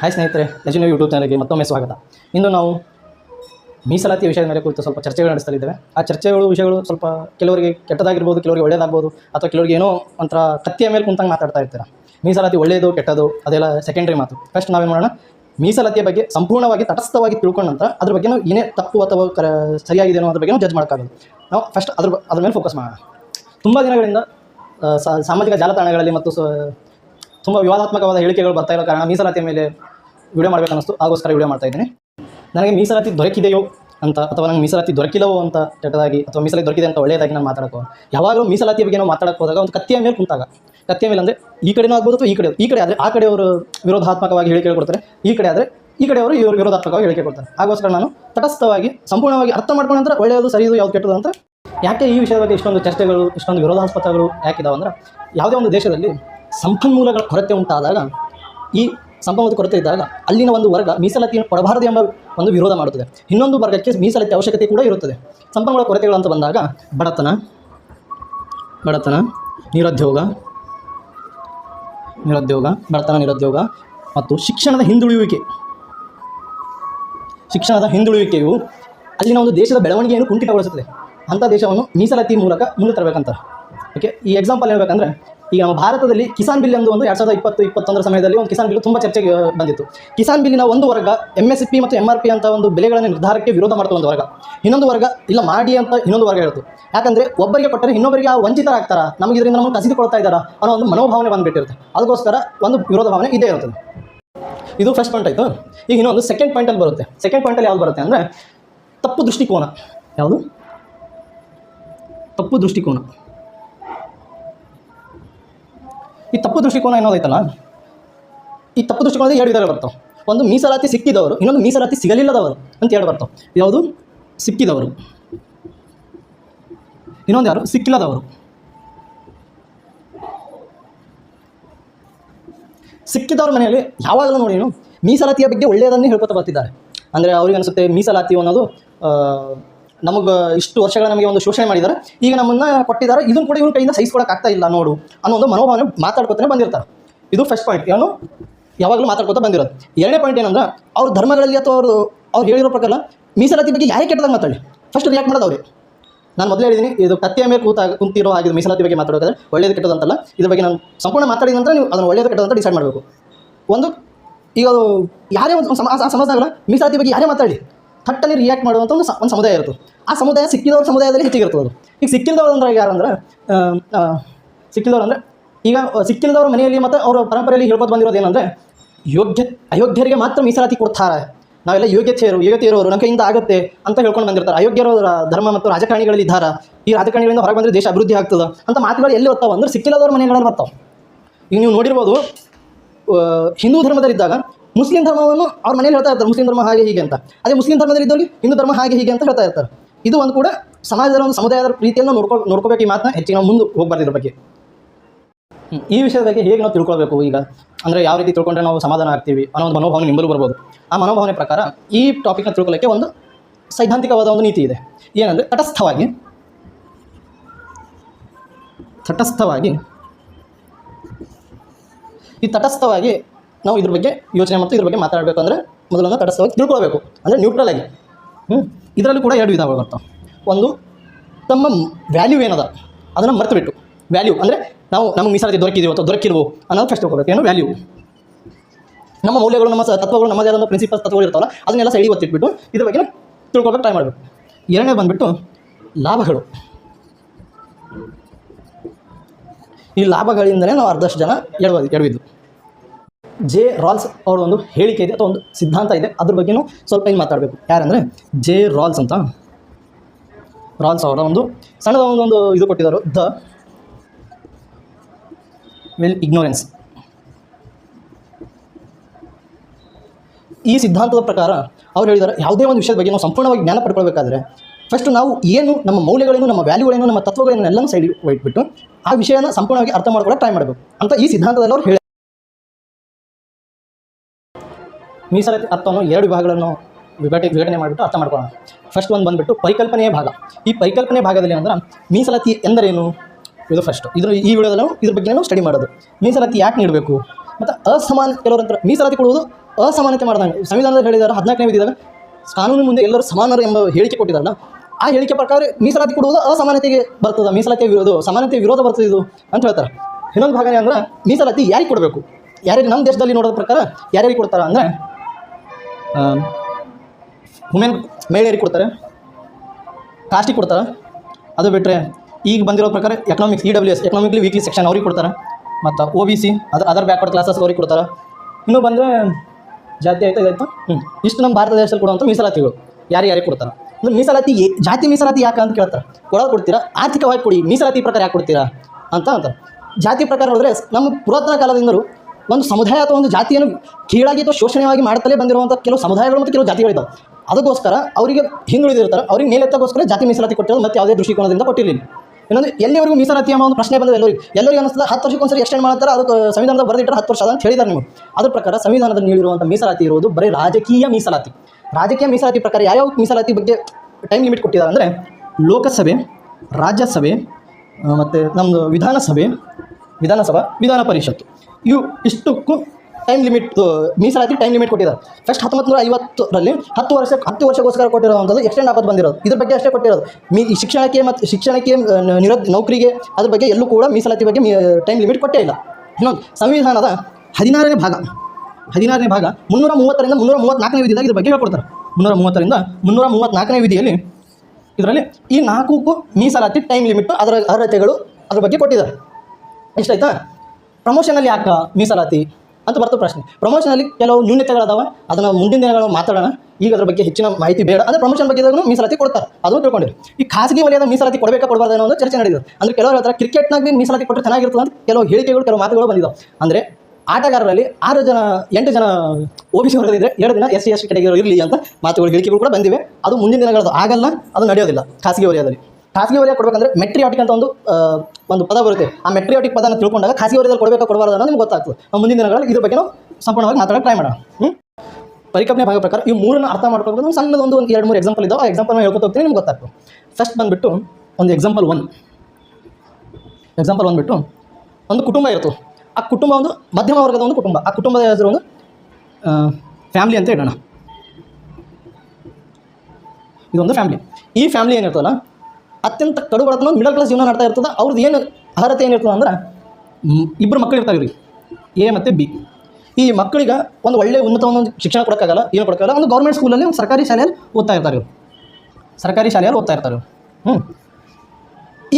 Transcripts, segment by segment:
Hi ಸ್ನೇಹಿತರೆ. ಯಜುನ YouTube ಚಾನಲ್ಗೆ ಮತ್ತೊಮ್ಮೆ ಸ್ವಾಗತ. ಇಂದು ನಾವು ಮೀಸಲಾತಿ ವಿಷಯದ ಮೇಲೆ ಕುರಿತು ಸ್ವಲ್ಪ ಚರ್ಚೆಗಳು ನಡೆಸಲಿದ್ದೇವೆ ಆ ಚರ್ಚೆಗಳು, ವಿಷಯಗಳು ಸ್ವಲ್ಪ ಕೆಲವರಿಗೆ ಕೆಟ್ಟದಾಗಿರ್ಬೋದು, ಕೆಲವರಿಗೆ ಒಳ್ಳೆಯದಾಗ್ಬೋದು, ಅಥವಾ ಕೆಲವರಿಗೆ ಏನೋ ಒಂಥರ ಕತ್ತಿಯ ಮೇಲೆ ಕುಂತಂಗೆ ಮಾತಾಡ್ತಾ ಇರ್ತಾರೆ. ಮೀಸಲಾತಿ ಒಳ್ಳೆಯದು, ಕೆಟ್ಟದು, ಅದೆಲ್ಲ ಸೆಕೆಂಡ್ರಿ ಮಾತು. ಫಸ್ಟ್ ನಾವೇನು ಮಾಡೋಣ? ಮೀಸಲಾತಿಯ ಬಗ್ಗೆ ಸಂಪೂರ್ಣವಾಗಿ ತಟಸ್ಥವಾಗಿ ತಿಳ್ಕೊಂಡ ನಂತರ ಅದ್ರ ಬಗ್ಗೆ ನಾವು ಏನೇ ತಪ್ಪು ಅಥವಾ ಕರ ಸರಿಯಾಗಿದೆಯೋ ಅದ್ರ ಬಗ್ಗೆ ಜಡ್ಜ್ ಮಾಡೋಕ್ಕಾಗಲ್ಲ ನಾವು ಫಸ್ಟ್ ಅದ್ರ ಅದ್ರ ಮೇಲೆ ಫೋಕಸ್ ಮಾಡೋಣ. ತುಂಬ ದಿನಗಳಿಂದ ಸಾಮಾಜಿಕ ಜಾಲತಾಣಗಳಲ್ಲಿ ಮತ್ತು ತುಂಬ ವಿವಾದಾತ್ಮಕವಾದ ಹೇಳಿಕೆಗಳು ಬರ್ತಾ ಇರೋ ಕಾರಣ ಮೀಸಲಾತಿಯ ಮೇಲೆ ವಿಡಿಯೋ ಮಾಡಬೇಕನ್ನಿಸ್ತು ಆಗೋಸ್ಕರ ವಿಡಿಯೋ ಮಾಡ್ತಾ ಇದ್ದೀನಿ. ನನಗೆ ಮೀಸಲಾತಿ ದೊರಕಿದೆಯೋ ಅಂತ ಅಥವಾ ನನಗೆ ಮೀಸಲಾತಿ ದೊರಕಿಲ್ಲವೋ ಅಂತ ಕೆಟ್ಟದಾಗಿ ಅಥವಾ ಮೀಸಲಾತಿ ದೊರಕಿದೆ ಅಂತ ಒಳ್ಳೆಯದಾಗಿ ನಾನು ಮಾತಾಡೋಕ್ಕೋ ಯಾವಾಗಲೂ ಮೀಸಲಾತಿ ಬಗ್ಗೆ ನಾವು ಮಾತಾಡಕ್ಕೆ ಹೋದಾಗ ಒಂದು ಕತ್ತಿಯ ಮೇಲೆ ಕುಂತಾಗ. ಕತ್ತಿಯ ಮೇಲೆ ಅಂದರೆ ಈ ಕಡೆನೂ ಆಗ್ಬೋದು ಅಥವಾ ಈ ಕಡೆ ಈ ಕಡೆ ಆದರೆ ಆ ಕಡೆಯವರು ವಿರೋಧಾತ್ಮಕವಾಗಿ ಹೇಳಿಕೆ ಕೊಡ್ತಾರೆ. ಈ ಕಡೆ ಆದರೆ ಈ ಕಡೆಯವರು ಇವರು ವಿರೋಧಾತ್ಮಕವಾಗಿ ಹೇಳಿಕೆ ಕೊಡ್ತಾರೆ. ಆಗೋಸ್ಕರ ನಾನು ತಟಸ್ಥವಾಗಿ, ಸಂಪೂರ್ಣವಾಗಿ ಅರ್ಥ ಮಾಡ್ಕೊಂಡು ನಂತರ ಒಳ್ಳೆಯದು, ಸರಿಯದು, ಯಾವ್ದು ಕೆಟ್ಟದು ಅಂತ ಯಾಕೆ ಈ ವಿಷಯದ ಬಗ್ಗೆ ಇಷ್ಟೊಂದು ಚರ್ಚೆಗಳು, ಇಷ್ಟೊಂದು ವಿರೋಧಾಸ್ಪದಗಳು ಯಾಕಿದಾವೆ ಅಂದ್ರೆ ಯಾವುದೇ ಒಂದು ದೇಶದಲ್ಲಿ ಸಂಪನ್ಮೂಲಗಳ ಕೊರತೆ ಉಂಟಾದಾಗ, ಈ ಸಂಪನ್ಮೂಲದ ಕೊರತೆ ಇದ್ದಾಗ ಅಲ್ಲಿನ ಒಂದು ವರ್ಗ ಮೀಸಲಾತಿಯನ್ನು ಕೊಡಬಾರದು ಎಂಬ ಒಂದು ವಿರೋಧ ಮಾಡುತ್ತದೆ. ಇನ್ನೊಂದು ವರ್ಗಕ್ಕೆ ಮೀಸಲಾತಿ ಅವಶ್ಯಕತೆ ಕೂಡ ಇರುತ್ತದೆ. ಸಂಪನ್ಮೂಲ ಕೊರತೆಗಳು ಅಂತ ಬಂದಾಗ ಬಡತನ ಬಡತನ, ನಿರುದ್ಯೋಗ ನಿರುದ್ಯೋಗ, ಬಡತನ, ನಿರುದ್ಯೋಗ ಮತ್ತು ಶಿಕ್ಷಣದ ಹಿಂದುಳಿಯುವಿಕೆ. ಶಿಕ್ಷಣದ ಹಿಂದುಳಿಯುವಿಕೆಯು ಅಲ್ಲಿನ ಒಂದು ದೇಶದ ಬೆಳವಣಿಗೆಯನ್ನು ಕುಂಠಿತಗೊಳಿಸುತ್ತದೆ. ಅಂಥ ದೇಶವನ್ನು ಮೀಸಲಾತಿ ಮೂಲಕ ಮುಂದೆ ತರಬೇಕಂತ. ಓಕೆ ಈ ಎಕ್ಸಾಂಪಲ್ ಹೇಳ್ಬೇಕಂದ್ರೆ ಈಗ ನಮ್ಮ ಭಾರತದಲ್ಲಿ ಕಿಸಾನ್ ಬಿಲ್ ಎಂದು ಒಂದು ಎರಡು ಸಾವಿರದ ಇಪ್ಪತ್ತು, ಇಪ್ಪತ್ತೊಂದರ ಸಮಯದಲ್ಲಿ ಒಂದು ಕಿಸಾನ್ ಬಿಲ್ ತುಂಬ ಚರ್ಚೆಗೆ ಬಂದಿತ್ತು. ಕಿಸಾನ್ ಬಿಲ್ಲಿನ ಒಂದು ವರ್ಗ ಎಂ ಎಸ್ ಪಿ ಮತ್ತು ಎಂ ಆರ್ ಪಿ ಅಂತ ಒಂದು ಬೆಲೆಗಳನ್ನು ನಿರ್ಧಾರಕ್ಕೆ ವಿರೋಧ ಮಾಡ್ತಾ ಒಂದು ವರ್ಗ. ಇನ್ನೊಂದು ವರ್ಗ, ಇಲ್ಲ ಮಾಡಿ ಅಂತ ಇನ್ನೊಂದು ವರ್ಗ ಹೇಳ್ತು ಯಾಕಂದರೆ ಒಬ್ಬರಿಗೆ ಕೊಟ್ಟರೆ ಇನ್ನೊಬ್ಬರಿಗೆ ಆ ವಂಚಿತರಾಗ್ತಾರ ನಮಗೆ ಇದರಿಂದ ನಮ್ಮನ್ನು ಕಸಿದುಕೊಳ್ತಾ ಇದ್ದಾರಾ? ಅನ್ನೋ ಒಂದು ಮನೋಭಾವನೆ ಬಂದುಬಿಟ್ಟಿರುತ್ತೆ. ಅದಕ್ಕೋಸ್ಕರ ಒಂದು ವಿರೋಧ ಭಾವನೆ ಇದೇ ಇರುತ್ತದೆ ಇದು ಫಸ್ಟ್ ಪಾಯಿಂಟ್ ಆಯಿತು? ಈಗ ಇನ್ನೊಂದು ಸೆಕೆಂಡ್ ಪಾಯಿಂಟಲ್ಲಿ ಬರುತ್ತೆ. ಸೆಕೆಂಡ್ ಪಾಯಿಂಟಲ್ಲಿ ಯಾವ್ದು ಬರುತ್ತೆ ಅಂದರೆ ತಪ್ಪು ದೃಷ್ಟಿಕೋನ. ಯಾವುದು? ತಪ್ಪು ದೃಷ್ಟಿಕೋನ. ಈ ತಪ್ಪು ದೃಷ್ಟಿಕೋನ ಏನೋದೈತಲ್ಲ ಈ ತಪ್ಪು ದೃಷ್ಟಿಕೋನದ ಎರಡು ವಿಧಗಳು ಬರ್ತಾವೆ. ಒಂದು ಮೀಸಲಾತಿ ಸಿಕ್ಕಿದವರು, ಇನ್ನೊಂದು ಮೀಸಲಾತಿ ಸಿಗಲಿಲ್ಲದವರು ಅಂತ ಎರಡು ಬರ್ತಾವೆ. ಯಾವುದು? ಸಿಕ್ಕಿದವರು. ಇನ್ನೊಂದು ಯಾರು? ಸಿಕ್ಕಿಲ್ಲದವರು. ಸಿಕ್ಕಿದವ್ರ ಮನೆಯಲ್ಲಿ ಯಾವಾಗಲೂ ನೋಡಿ ಮೀಸಲಾತಿಯ ಬಗ್ಗೆ ಒಳ್ಳೆಯದನ್ನೇ ಹೇಳ್ಕೊತಾ ಬರ್ತಿದ್ದಾರೆ. ಅಂದರೆ ಅವ್ರಿಗೆ ಅನಿಸುತ್ತೆ ಮೀಸಲಾತಿ ಅನ್ನೋದು ನಮಗೆ ಇಷ್ಟು ವರ್ಷಗಳ ನಮಗೆ ಒಂದು ಶೋಷಣೆ ಮಾಡಿದ್ದಾರೆ ಈಗ ನಮ್ಮನ್ನ ಕೊಟ್ಟಿದ್ದಾರೆ ಇದನ್ನು ಕೂಡ ಇವ್ರ ಕೈಯಿಂದ ಸಹಿಸ್ಕೊಳಕ್ಕೆ ಆಗ್ತಾ ಇಲ್ಲ ನೋಡು ಅನ್ನೋ ಒಂದು ಮನೋಭಾವನೆ ಮಾತಾಡ್ಕೊತಾನೆ ಬಂದಿರ್ತಾರೆ. ಇದು ಫಸ್ಟ್ ಪಾಯಿಂಟ್ ಏನು? ಯಾವಾಗಲೂ ಮಾತಾಡ್ಕೊತಾ ಬಂದಿರೋದು. ಎರಡನೇ ಪಾಯಿಂಟ್ ಏನಂದ್ರೆ, ಅವ್ರ ಧರ್ಮಗಳಲ್ಲಿ ಅಥವಾ ಅವರು ಅವ್ರು ಹೇಳಿರೋ ಪ್ರಕಾರ ಮೀಸಲಾತಿ ಬಗ್ಗೆ ಯಾರೇ ಕೆಟ್ಟದಾಗ ಮಾತಾಡಿ ಫಸ್ಟ್ ರಿಯಾಕ್ಟ್ ಮಾಡೋದು ಅವ್ರಿಗೆ. ನಾನು ಮೊದಲೇ ಹೇಳಿದ್ದೀನಿ ಇದು ಕತ್ತೆಯ ಮೇಲೆ ಕೂತ ಕುಂತಿರೋ ಹಾಗೆ ಮೀಸಲಾತಿ ಬಗ್ಗೆ ಮಾತಾಡೋದಾದ್ರೆ ಒಳ್ಳೇದು ಕೆಟ್ಟದಂತಲ್ಲ, ಇದ್ರ ಬಗ್ಗೆ ನಾನು ಸಂಪೂರ್ಣ ಮಾತಾಡಿದ ನಂತರ ನೀವು ಅದನ್ನು ಒಳ್ಳೇದು ಕೆಟ್ಟದಂತ ಡಿಸೈಡ್ ಮಾಡಬೇಕು. ಒಂದು ಈಗ ಯಾರೇ ಒಂದು ಸಮ ಆ ಸಮಾಜದಾಗ ಮೀಸಲಾತಿ ಬಗ್ಗೆ ಯಾರೇ ಮಾತಾಡಿ ಥಟ್ಟಲ್ಲಿ ರಿಯಾಕ್ಟ್ ಮಾಡುವಂಥ ಒಂದು ಒಂದು ಸಮುದಾಯ ಇರುತ್ತೆ. ಆ ಸಮುದಾಯ ಸಿಕ್ಕಿದವ್ರ ಸಮುದಾಯದಲ್ಲಿ ಹೆಚ್ಚಿಗಿರ್ತದೆ ಅದು. ಈಗ ಸಿಕ್ಕಿಲ್ದವ್ರು ಅಂದ್ರೆ ಯಾರಂದ್ರೆ ಸಿಕ್ಕಿಲ್ದವ್ರು ಅಂದರೆ ಈಗ ಸಿಕ್ಕಿಲ್ದವ್ರ ಮನೆಯಲ್ಲಿ ಮತ್ತು ಅವರ ಪರಂಪರೆಯಲ್ಲಿ ಹೇಳ್ಬೋದು ಬಂದಿರೋದು ಏನಂದರೆ, ಯೋಗ್ಯ ಅಯೋಗ್ಯರಿಗೆ ಮಾತ್ರ ಮೀಸಲಾತಿ ಕೊಡ್ತಾರೆ. ನಾವೆಲ್ಲ ಯೋಗ್ಯತೆಯರು ಯೋಗ್ಯತೆ ಇರೋರು ನಮ್ಮ ಕೈಯಿಂದ ಆಗುತ್ತೆ ಅಂತ ಹೇಳ್ಕೊಂಡು ಬಂದಿರ್ತಾರೆ. ಅಯೋಗ್ಯರು ಧರ್ಮ ಮತ್ತು ರಾಜಕಾರಣಿಗಳಲ್ಲಿ ಇದ್ದಾರ? ಈ ರಾಜಕಾರಣಿಗಳಿಂದ ಹೊರಗೆ ಬಂದರೆ ದೇಶ ಅಭಿವೃದ್ಧಿ ಆಗ್ತದೆ ಅಂತ ಮಾತುಗಳು ಎಲ್ಲಿ ಬರ್ತಾವೆ ಅಂದ್ರೆ ಸಿಕ್ಕಿಲ್ಲದವ್ರ ಮನೆಗಳಲ್ಲಿ ಬರ್ತಾವೆ. ಈಗ ನೀವು ನೋಡಿರ್ಬೋದು ಹಿಂದೂ ಧರ್ಮದಲ್ಲಿದ್ದಾಗ ಮುಸ್ಲಿಂ ಧರ್ಮವನ್ನು ಅವ್ರ ಮನೇಲಿ ಹೇಳ್ತಾ ಇರ್ತಾರೆ. ಮುಸ್ಲಿಂ ಧರ್ಮ ಹಾಗೆ ಹೀಗೆ ಅಂತ. ಅದೇ ಮುಸ್ಲಿಂ ಧರ್ಮದಲ್ಲಿ ಇದ್ದವ್ರಿಗೆ ಹಿಂದೂ ಧರ್ಮ ಹಾಗೆ ಹೀಗೆ ಅಂತ ಹೇಳ್ತಾ ಇರ್ತಾರೆ. ಇದು ಒಂದು ಕೂಡ ಸಮಾಜದ ಒಂದು ಸಮುದಾಯದ ರೀತಿಯನ್ನು ನೋಡ್ಕೊ, ನೋಡ್ಕೋಬೇಕು ಈ ಮಾತನ್ನ ಹೆಚ್ಚಿನ ಮುಂದೆ ಹೋಗ್ಬಾರ್ದು ಇದ್ರ ಬಗ್ಗೆ. ಈ ವಿಷಯದ ಬಗ್ಗೆ ಹೇಗೆ ನಾವು ತಿಳ್ಕೊಳ್ಬೇಕು ಈಗ? ಅಂದರೆ ಯಾವ ರೀತಿ ತಿಳ್ಕೊಂಡ್ರೆ ನಾವು ಸಮಾಧಾನ ಆಗ್ತೀವಿ ಅನ್ನೋ ಒಂದು ಮನೋಭಾವನೆ ನಿಂಬಲು ಬರ್ಬೋದು. ಆ ಮನೋಭಾವನೆ ಪ್ರಕಾರ ಈ ಟಾಪಿಕ್ನ ತಿಳ್ಕೊಳ್ಳೋಕ್ಕೆ ಒಂದು ಸೈದ್ಧಾಂತಿಕವಾದ ಒಂದು ನೀತಿ ಇದೆ. ಏನಂದರೆ ತಟಸ್ಥವಾಗಿ ತಟಸ್ಥವಾಗಿ, ಈ ತಟಸ್ಥವಾಗಿ ನಾವು ಇದ್ರ ಬಗ್ಗೆ ಯೋಚನೆ ಮತ್ತು ಇದ್ರ ಬಗ್ಗೆ ಮಾತಾಡಬೇಕು ಅಂದರೆ ಮೊದಲೊಂದು ತಟಸ್ಥವಾಗಿ ತಿಳ್ಕೊಳ್ಬೇಕು. ಅಂದರೆ ನ್ಯೂಟ್ರಲ್ ಆಗಿ. ಇದರಲ್ಲೂ ಕೂಡ ಎರಡು ವಿಧಗಳು ಬರ್ತಾವೆ. ಒಂದು, ತಮ್ಮ ವ್ಯಾಲ್ಯೂ ಏನದ? ಅದನ್ನು ಮರೆತು ಬಿಟ್ಟು ವ್ಯಾಲ್ಯೂ ಅಂದರೆ ನಾವು ನಮಗೆ ಮೀಸಲಾತಿ ದೊರಕಿದೀವಿ ಅಥವಾ ದೊರಕಿಲ್ವೋ ಅನ್ನೋದು ಫಸ್ಟ್ ತಿಳ್ಕೊಬೇಕು. ಏನು ವ್ಯಾಲ್ಯೂ ನಮ್ಮ ಮೌಲ್ಯಗಳು, ನಮ್ಮ ತತ್ವಗಳು, ನಮ್ಮದೇ ಆದಂಥ ಪ್ರಿನ್ಸಿಪಲ್ ತತ್ವಗಳು ಇರ್ತಾವಲ್ಲ, ಅದನ್ನೆಲ್ಲ ಸೈಡಿಗೆ ಒತ್ತಿಟ್ಬಿಟ್ಟು ಇದ್ರ ಬಗ್ಗೆ ತಿಳ್ಕೊಬೇಕು ಟ್ರೈ ಮಾಡಬೇಕು. ಎರಡನೇ ಬಂದುಬಿಟ್ಟು ಲಾಭಗಳು. ಈ ಲಾಭಗಳಿಂದಲೇ ನಾವು ಅರ್ಧಷ್ಟು ಜನ ಎಡಬೋದು ಎಡವಿದ್ದು ಜೆ ರಾಲ್ಸ್ ಅವರ ಒಂದು ಹೇಳಿಕೆ ಇದೆ ಅಥವಾ ಒಂದು ಸಿದ್ಧಾಂತ ಇದೆ, ಅದ್ರ ಬಗ್ಗೆನೂ ಸ್ವಲ್ಪ ಏನು ಮಾತಾಡಬೇಕು. ಯಾರಂದರೆ ಜೆ ರಾಲ್ಸ್ ಅಂತ. ರಾಲ್ಸ್ ಅವರ ಒಂದು ಸಣ್ಣದ ಒಂದು ಒಂದು ಇದು ಕೊಟ್ಟಿದ್ದಾರೆ. The veil ignorance. ಈ ಸಿದ್ಧಾಂತದ ಪ್ರಕಾರ ಅವ್ರು ಹೇಳಿದ್ದಾರೆ, ಯಾವುದೇ ಒಂದು ವಿಷಯದ ಬಗ್ಗೆ ನಾವು ಸಂಪೂರ್ಣವಾಗಿ ಜ್ಞಾನ ಪಡ್ಕೊಳ್ಬೇಕಾದ್ರೆ ಫಸ್ಟ್ ನಾವು ಏನು ನಮ್ಮ ಮೌಲ್ಯಗಳೇನು ನಮ್ಮ ವ್ಯಾಲ್ಯೂಗಳೇನು ನಮ್ಮ ತತ್ವಗಳೇನು ಎಲ್ಲನೂ ಸೈಡ್ ಇಟ್ಬಿಟ್ಟು ಆ ವಿಷಯನ ಸಂಪೂರ್ಣವಾಗಿ ಅರ್ಥ ಮಾಡ್ಕೊಳ್ಳೋಕೆ ಟ್ರೈ ಮಾಡಬೇಕು ಅಂತ ಈ ಸಿದ್ಧಾಂತದಲ್ಲಿ ಅವ್ರು ಹೇಳಿ ಮೀಸಲಾತಿ ಅರ್ಥವನ್ನು ಎರಡು ವಿಭಾಗಗಳನ್ನು ವಿಭಟ ವಿಘಟನೆ ಮಾಡಿಬಿಟ್ಟು ಅರ್ಥ ಮಾಡ್ಕೊಳ್ಳೋಣ. ಫಸ್ಟ್ ಒಂದು ಬಂದುಬಿಟ್ಟು ಪರಿಕಲ್ಪನೆಯ ಭಾಗ. ಈ ಪರಿಕಲ್ಪನೆ ಭಾಗದಲ್ಲಿ ಏನಂದ್ರೆ, ಮೀಸಲಾತಿ ಎಂದರೇನು? ಇದು ಫಸ್ಟ್ ಇದ್ರ ಈ ವಿಡಿಯೋದಲ್ಲಿ ನಾವು ಇದ್ರ ಬಗ್ಗೆ ನಾವು ಸ್ಟಡಿ ಮಾಡೋದು. ಮೀಸಲಾತಿ ಯಾಕೆ ನೀಡಬೇಕು? ಮತ್ತು ಅಸಮಾನ, ಕೆಲವರು ಅಂತ ಮೀಸಲಾತಿ ಕೊಡುವುದು ಅಸಮಾನತೆ ಮಾಡಿದಂಗೆ. ಸಂವಿಧಾನದಲ್ಲಿ ಹೇಳಿದ್ದಾರೆ ಹದಿನಾಲ್ಕನೇ ವಿಧಿದಾಗ ಕಾನೂನು ಮುಂದೆ ಎಲ್ಲರೂ ಸಮಾನರು ಎಂಬ ಹೇಳಿಕೆ ಕೊಟ್ಟಿದ್ದಾರಲ್ಲ, ಆ ಹೇಳಿಕೆ ಪ್ರಕಾರ ಮೀಸಲಾತಿ ಕೊಡುವುದು ಅಸಮಾನತೆಗೆ ಬರ್ತದೆ. ಮೀಸಲಾತಿ ವಿರೋಧ ಸಮಾನತೆ ವಿರೋಧ ಬರ್ತದೆ ಇದು ಅಂತ ಹೇಳ್ತಾರೆ. ಇನ್ನೊಂದು ಭಾಗ ಅಂದ್ರೆ, ಮೀಸಲಾತಿ ಯಾರಿಗೆ ಕೊಡಬೇಕು? ಯಾರ್ಯಾರು ನಮ್ಮ ದೇಶದಲ್ಲಿ ನೋಡೋದ ಪ್ರಕಾರ ಯಾರ್ಯಾರಿಗೆ ಕೊಡ್ತಾರೆ ಅಂದರೆ ವುಮೆನ್ ಮಹಿಳೆಯರಿಗೆ ಕೊಡ್ತಾರೆ. ಕಾಸ್ಟಿಗೆ ಕೊಡ್ತಾರೆ. ಅದು ಬಿಟ್ಟರೆ ಈಗ ಬಂದಿರೋ ಪ್ರಕಾರ economics E W S economically weakly section ಅವ್ರಿಗೆ ಕೊಡ್ತಾರೆ. ಮತ್ತು O B C other other backward classes ಅವ್ರಿಗೆ ಕೊಡ್ತಾರೆ. ಇನ್ನೂ ಬಂದರೆ ಜಾತಿ ಆಯ್ತು ಇದಾಯ್ತು? ಹ್ಞೂ ಇಷ್ಟು ನಮ್ಮ ಭಾರತ ದೇಶದಲ್ಲಿ ಕೊಡುವಂಥ ಮೀಸಲಾತಿಗಳು. ಯಾರು ಯಾರಿಗೆ ಕೊಡ್ತಾರೆ? ಅಂದರೆ ಮೀಸಲಾತಿ ಜಾತಿ ಮೀಸಲಾತಿ ಯಾಕೆ ಅಂತ ಕೇಳ್ತಾರೆ. ಕೊಡೋದು ಕೊಡ್ತೀರಾ? ಆರ್ಥಿಕವಾಗಿ ಕೊಡಿ. ಮೀಸಲಾತಿ ಪ್ರಕಾರ ಯಾಕೆ ಕೊಡ್ತೀರಾ? ಅಂತ ಅಂತಾರೆ. ಜಾತಿ ಪ್ರಕಾರ ನೋಡಿದ್ರೆ ನಮ್ಮ ಪುರಾತನ ಕಾಲದಿಂದಲೂ ಒಂದು ಸಮುದಾಯ ಅಥವಾ ಒಂದು ಜಾತಿಯನ್ನು ಕೀಳಾಗಿ ಅಥವಾ ಶೋಷಣೆಯಾಗಿ ಮಾಡುತ್ತಲೇ ಬಂದಿರುವಂಥ ಕೆಲವು ಸಮುದಾಯಗಳು ಮತ್ತು ಕೆಲವು ಜಾತಿಗಳಿದ್ದಾವೆ ಅದಕ್ಕೋಸ್ಕರ ಅವರಿಗೆ ಹಿಂದುಳಿದಿರ್ತಾರೆ ಅವ್ರಿಗೆ ಮೇಲೆತ್ತಗೋಸ್ಕರ ಜಾತಿ ಮೀಸಲಾತಿ ಕೊಟ್ಟಿರೋದು ಮತ್ತು ಯಾವುದೇ ದೃಷ್ಟಿಕೋನದಿಂದ ಕೊಟ್ಟಿರಲಿಲ್ಲ. ಇನ್ನೊಂದು ಎಲ್ಲಿವರೆಗೂ ಮೀಸಲಾತಿ ಅನ್ನೋ ಒಂದು ಪ್ರಶ್ನೆ ಬಂದಿದೆ ಎಲ್ಲರಿಗೆ. ಎಲ್ಲರಿಗೂ ಅನಿಸ್ತದೆ ಹತ್ತು ವರ್ಷಕ್ಕೊಂದ್ಸರಿ ಎಕ್ಸ್ಟೆಂಡ್ ಮಾಡ್ತಾರೆ, ಅದಕ್ಕೆ ಸಂವಿಧಾನದ ಬರೆದಿಟ್ಟರೆ ಹತ್ತು ವರ್ಷ ಅಂತ ಹೇಳಿದ್ದಾರೆ ನೀವು ಅದ್ರ ಪ್ರಕಾರ ಸಂವಿಧಾನದಲ್ಲಿ ನೀಡಿರುವಂಥ ಮೀಸಲಾತಿ ಇರೋದು ಬರೀ ರಾಜಕೀಯ ಮೀಸಲಾತಿ. ರಾಜಕೀಯ ಮೀಸಲಾತಿ ಪ್ರಕಾರ ಯಾವ್ಯಾವ ಮೀಸಲಾತಿ ಬಗ್ಗೆ ಟೈಮ್ ಲಿಮಿಟ್ ಕೊಟ್ಟಿದ್ದಾರೆ ಅಂದರೆ ಲೋಕಸಭೆ, ರಾಜ್ಯಸಭೆ ಮತ್ತು ನಮ್ಮದು ವಿಧಾನಸಭೆ, ವಿಧಾನಸಭಾ, ವಿಧಾನ ಪರಿಷತ್ತು. ಇವು ಇಷ್ಟಕ್ಕೂ ಟೈಮ್ ಲಿಮಿಟ್ ಮೀಸಲಾತಿ ಟೈಮ್ ಲಿಮಿಟ್ ಕೊಟ್ಟಿದ್ದಾರೆ. ಫಸ್ಟ್ ಹತ್ತೊಂಬತ್ತು ನೂರ ಐವತ್ತರಲ್ಲಿ ಹತ್ತು ವರ್ಷ ಹತ್ತು ವರ್ಷಕ್ಕೋಸ್ಕರ ಕೊಟ್ಟಿರೋವಂಥದ್ದು ಎಕ್ಸ್ಟೆಂಡ್ ಆಗೋದು ಬಂದಿರೋದು. ಇದ್ರ ಬಗ್ಗೆ ಅಷ್ಟೇ ಕೊಟ್ಟಿರೋದು. ಮೀ ಶಿಕ್ಷಣಕ್ಕೆ ಮತ್ತು ಶಿಕ್ಷಣಕ್ಕೆ ಆ, ನೌಕರಿಗೆ ಅದ್ರ ಬಗ್ಗೆ ಎಲ್ಲೂ ಕೂಡ ಮೀಸಲಾತಿ ಬಗ್ಗೆ ಟೈಮ್ ಲಿಮಿಟ್ ಕೊಟ್ಟೇ ಇಲ್ಲ. ಇನ್ನೊಂದು ಸಂವಿಧಾನದ ಹದಿನಾರನೇ ಭಾಗ ಹದಿನಾರನೇ ಭಾಗ ಮುನ್ನೂರ ಮೂವತ್ತರಿಂದ ಮುನ್ನೂರ ಮೂವತ್ತ್ನಾಲ್ಕನೇ ವಿಧಿದಾಗ ಇದ್ರ ಬಗ್ಗೆ ಹೇಳ್ಕೊಡ್ತಾರೆ. ಮುನ್ನೂರ ಮೂವತ್ತರಿಂದ ಮುನ್ನೂರ ಮೂವತ್ತ್ನಾಲ್ಕನೇ ವಿಧಿಯಲ್ಲಿ ಇದರಲ್ಲಿ ಈ ನಾಲ್ಕಕ್ಕೂ ಮೀಸಲಾತಿ ಟೈಮ್ ಲಿಮಿಟ್ ಅದರ ಅರ್ಹತೆಗಳು ಅದ್ರ ಬಗ್ಗೆ ಕೊಟ್ಟಿದ್ದಾರೆ. ಎಷ್ಟಾಯ್ತಾ? ಪ್ರಮೋಷನಲ್ಲಿ ಯಾಕೆ ಮೀಸಲಾತಿ ಅಂತ ಬರ್ತದೆ ಪ್ರಶ್ನೆ. ಪ್ರಮೋಷನಲ್ಲಿ ಕೆಲವು ನ್ಯೂನತೆಗಳದಾವ, ಅದನ್ನು ಮುಂದಿನ ದಿನಗಳು ಮಾತಾಡೋಣ. ಈಗ ಅದ್ರ ಬಗ್ಗೆ ಹೆಚ್ಚಿನ ಮಾಹಿತಿ ಬೇಡ. ಅಂದರೆ ಪ್ರಮೋಷನ್ ಬಗ್ಗೆ ಮೀಸಲಾತಿ ಕೊಡ್ತಾರೆ. ಅದು ತಿಳ್ಕೊಂಡಿರಿ. ಈ ಖಾಸಗಿ ವಲಯದ ಮೀಸಲಾತಿ ಕೊಡಬೇಕಾ ಕೊಡಬಾರ್ದು ಅನ್ನೋ ಚರ್ಚೆ ನಡೆದಿದೆ. ಅಂದರೆ ಕೆಲವರು ಹೇಳ್ತಾರೆ ಕ್ರಿಕೆಟ್ನಾಗ ಮೀಸಲಾತಿ ಕೊಟ್ಟರೆ ಚೆನ್ನಾಗಿರ್ತದೆ ಅಂತ ಕೆಲವು ಹೇಳಿಕೆಗಳು, ಕೆಲವು ಮಾತುಗಳು ಬಂದಿದ್ದಾವೆ ಅಂದರೆ ಆಟಗಾರರಲ್ಲಿ ಆರು ಜನ, ಎಂಟು ಜನ ಒ ಬಿ ಸಿ ವರ್ಗದಿದ್ರೆ ಎರಡು ದಿನ ಎಸ್ ಸಿ ಎಸ್ ಕೆಟಗರಿ ಇರಲಿ ಅಂತ ಮಾತುಗಳು, ಹೇಳಿಕೆಗಳು ಕೂಡ ಬಂದಿವೆ. ಅದು ಮುಂದಿನ ದಿನಗಳದ್ದು ಆಗಲ್ಲ, ಅದು ನಡೆಯೋದಿಲ್ಲ ಖಾಸಗಿ ವಲಯದಲ್ಲಿ. ಖಾಸಗಿ ವಲಯ ಕೊಡಬೇಕಂದ್ರೆ ಮೆಟ್ರಿಯಾಟಿಕ್ ಅಂತ ಒಂದು ಒಂದು ಪದ ಬರುತ್ತೆ. ಆ ಮೆಟ್ರಿಯಾಟಿಕ್ ಪದನ ತಿಳ್ಕೊಂಡಾಗ ಖಾಸಗಿ ವಲಯದಲ್ಲಿ ಕೊಡಬೇಕೋ ಕೊಡಬಾರ್ದು ಅನ್ನೋದು ನಿಮ್ಗೆ ಗೊತ್ತಾಗ್ತದೆ. ನಾವು ಮುಂದಿನ ದಿನಗಳಲ್ಲಿ ಇದ್ರ ಬಗ್ಗೆ ನಾವು ಸಂಪೂರ್ಣವಾಗಿ ಮಾತಾಡೋಕೆ ಟ್ರೈ ಮಾಡೋಣ. ಹ್ಞೂ ಪರಿಕಲ್ಪನೆ ಭಾಗ ಪ್ರಕಾರ ಈ ಮೂರನ್ನು ಅರ್ಥ ಮಾಡ್ಕೊಂಡು ಒಂದು ಸಣ್ಣದ ಒಂದು ಒಂದು, ಎರಡು, ಮೂರು ಎಕ್ಸಾಂಪಲ್ ಇದ್ದಾವೆ ಆ ಎಕ್ಸಾಂಪಲ್ ಹೇಳ್ಕೊತ ಹೋಗ್ತೀನಿ, ನಿಮ್ಗೆ ಗೊತ್ತಾಗ್ತದೆ. ಫಸ್ಟ್ ಬಂದುಬಿಟ್ಟು ಒಂದು ಎಕ್ಸಾಂಪಲ್ ಒನ್ ಎಕ್ಸಾಂಪಲ್ ಬಂದುಬಿಟ್ಟು ಒಂದು ಕುಟುಂಬ ಇರುತ್ತೆ. ಆ ಕುಟುಂಬ ಒಂದು ಮಧ್ಯಮ ವರ್ಗದ ಒಂದು ಕುಟುಂಬ. ಆ ಕುಟುಂಬದ ಹೆಸರು ಒಂದು ಫ್ಯಾಮಿಲಿ ಅಂತ ಇಡೋಣ ಇದೊಂದು ಫ್ಯಾಮ್ಲಿ ಈ ಫ್ಯಾಮಿಲಿ ಏನಿರ್ತದಲ್ಲ ಅತ್ಯಂತ ಕಡು ಬಡತನ ಮಿಡಲ್ ಕ್ಲಾಸ್ ಜೀವನ ನಡ್ತಾ ಇರ್ತದೆ. ಅವ್ರದ್ದು ಏನು ಅರ್ಹತೆ ಏನಿರ್ತದೆ ಅಂದ್ರೆ ಇಬ್ಬರು ಮಕ್ಕಳು ಇರ್ತಾರೆ ಇವ್ರಿಗೆ ಎ ಮತ್ತು ಬಿ. ಈ ಮಕ್ಕಳಿಗೆ ಒಂದು ಒಳ್ಳೆ ಉನ್ನತ ಒಂದು ಶಿಕ್ಷಣ ಕೊಡೋಕ್ಕಾಗಲ್ಲ, ಏನು ಕೊಡೋಕ್ಕಾಗಲ್ಲ, ಒಂದು ಗೌರ್ಮೆಂಟ್ ಸ್ಕೂಲಲ್ಲಿ ಒಂದು ಸರ್ಕಾರಿ ಶಾಲೆಯಲ್ಲಿ ಓದ್ತಾ ಇರ್ತಾರೆ ಇವರು. ಸರ್ಕಾರಿ ಶಾಲೆಯಲ್ಲಿ ಓದ್ತಾ ಇರ್ತಾರೆ ಹ್ಞೂ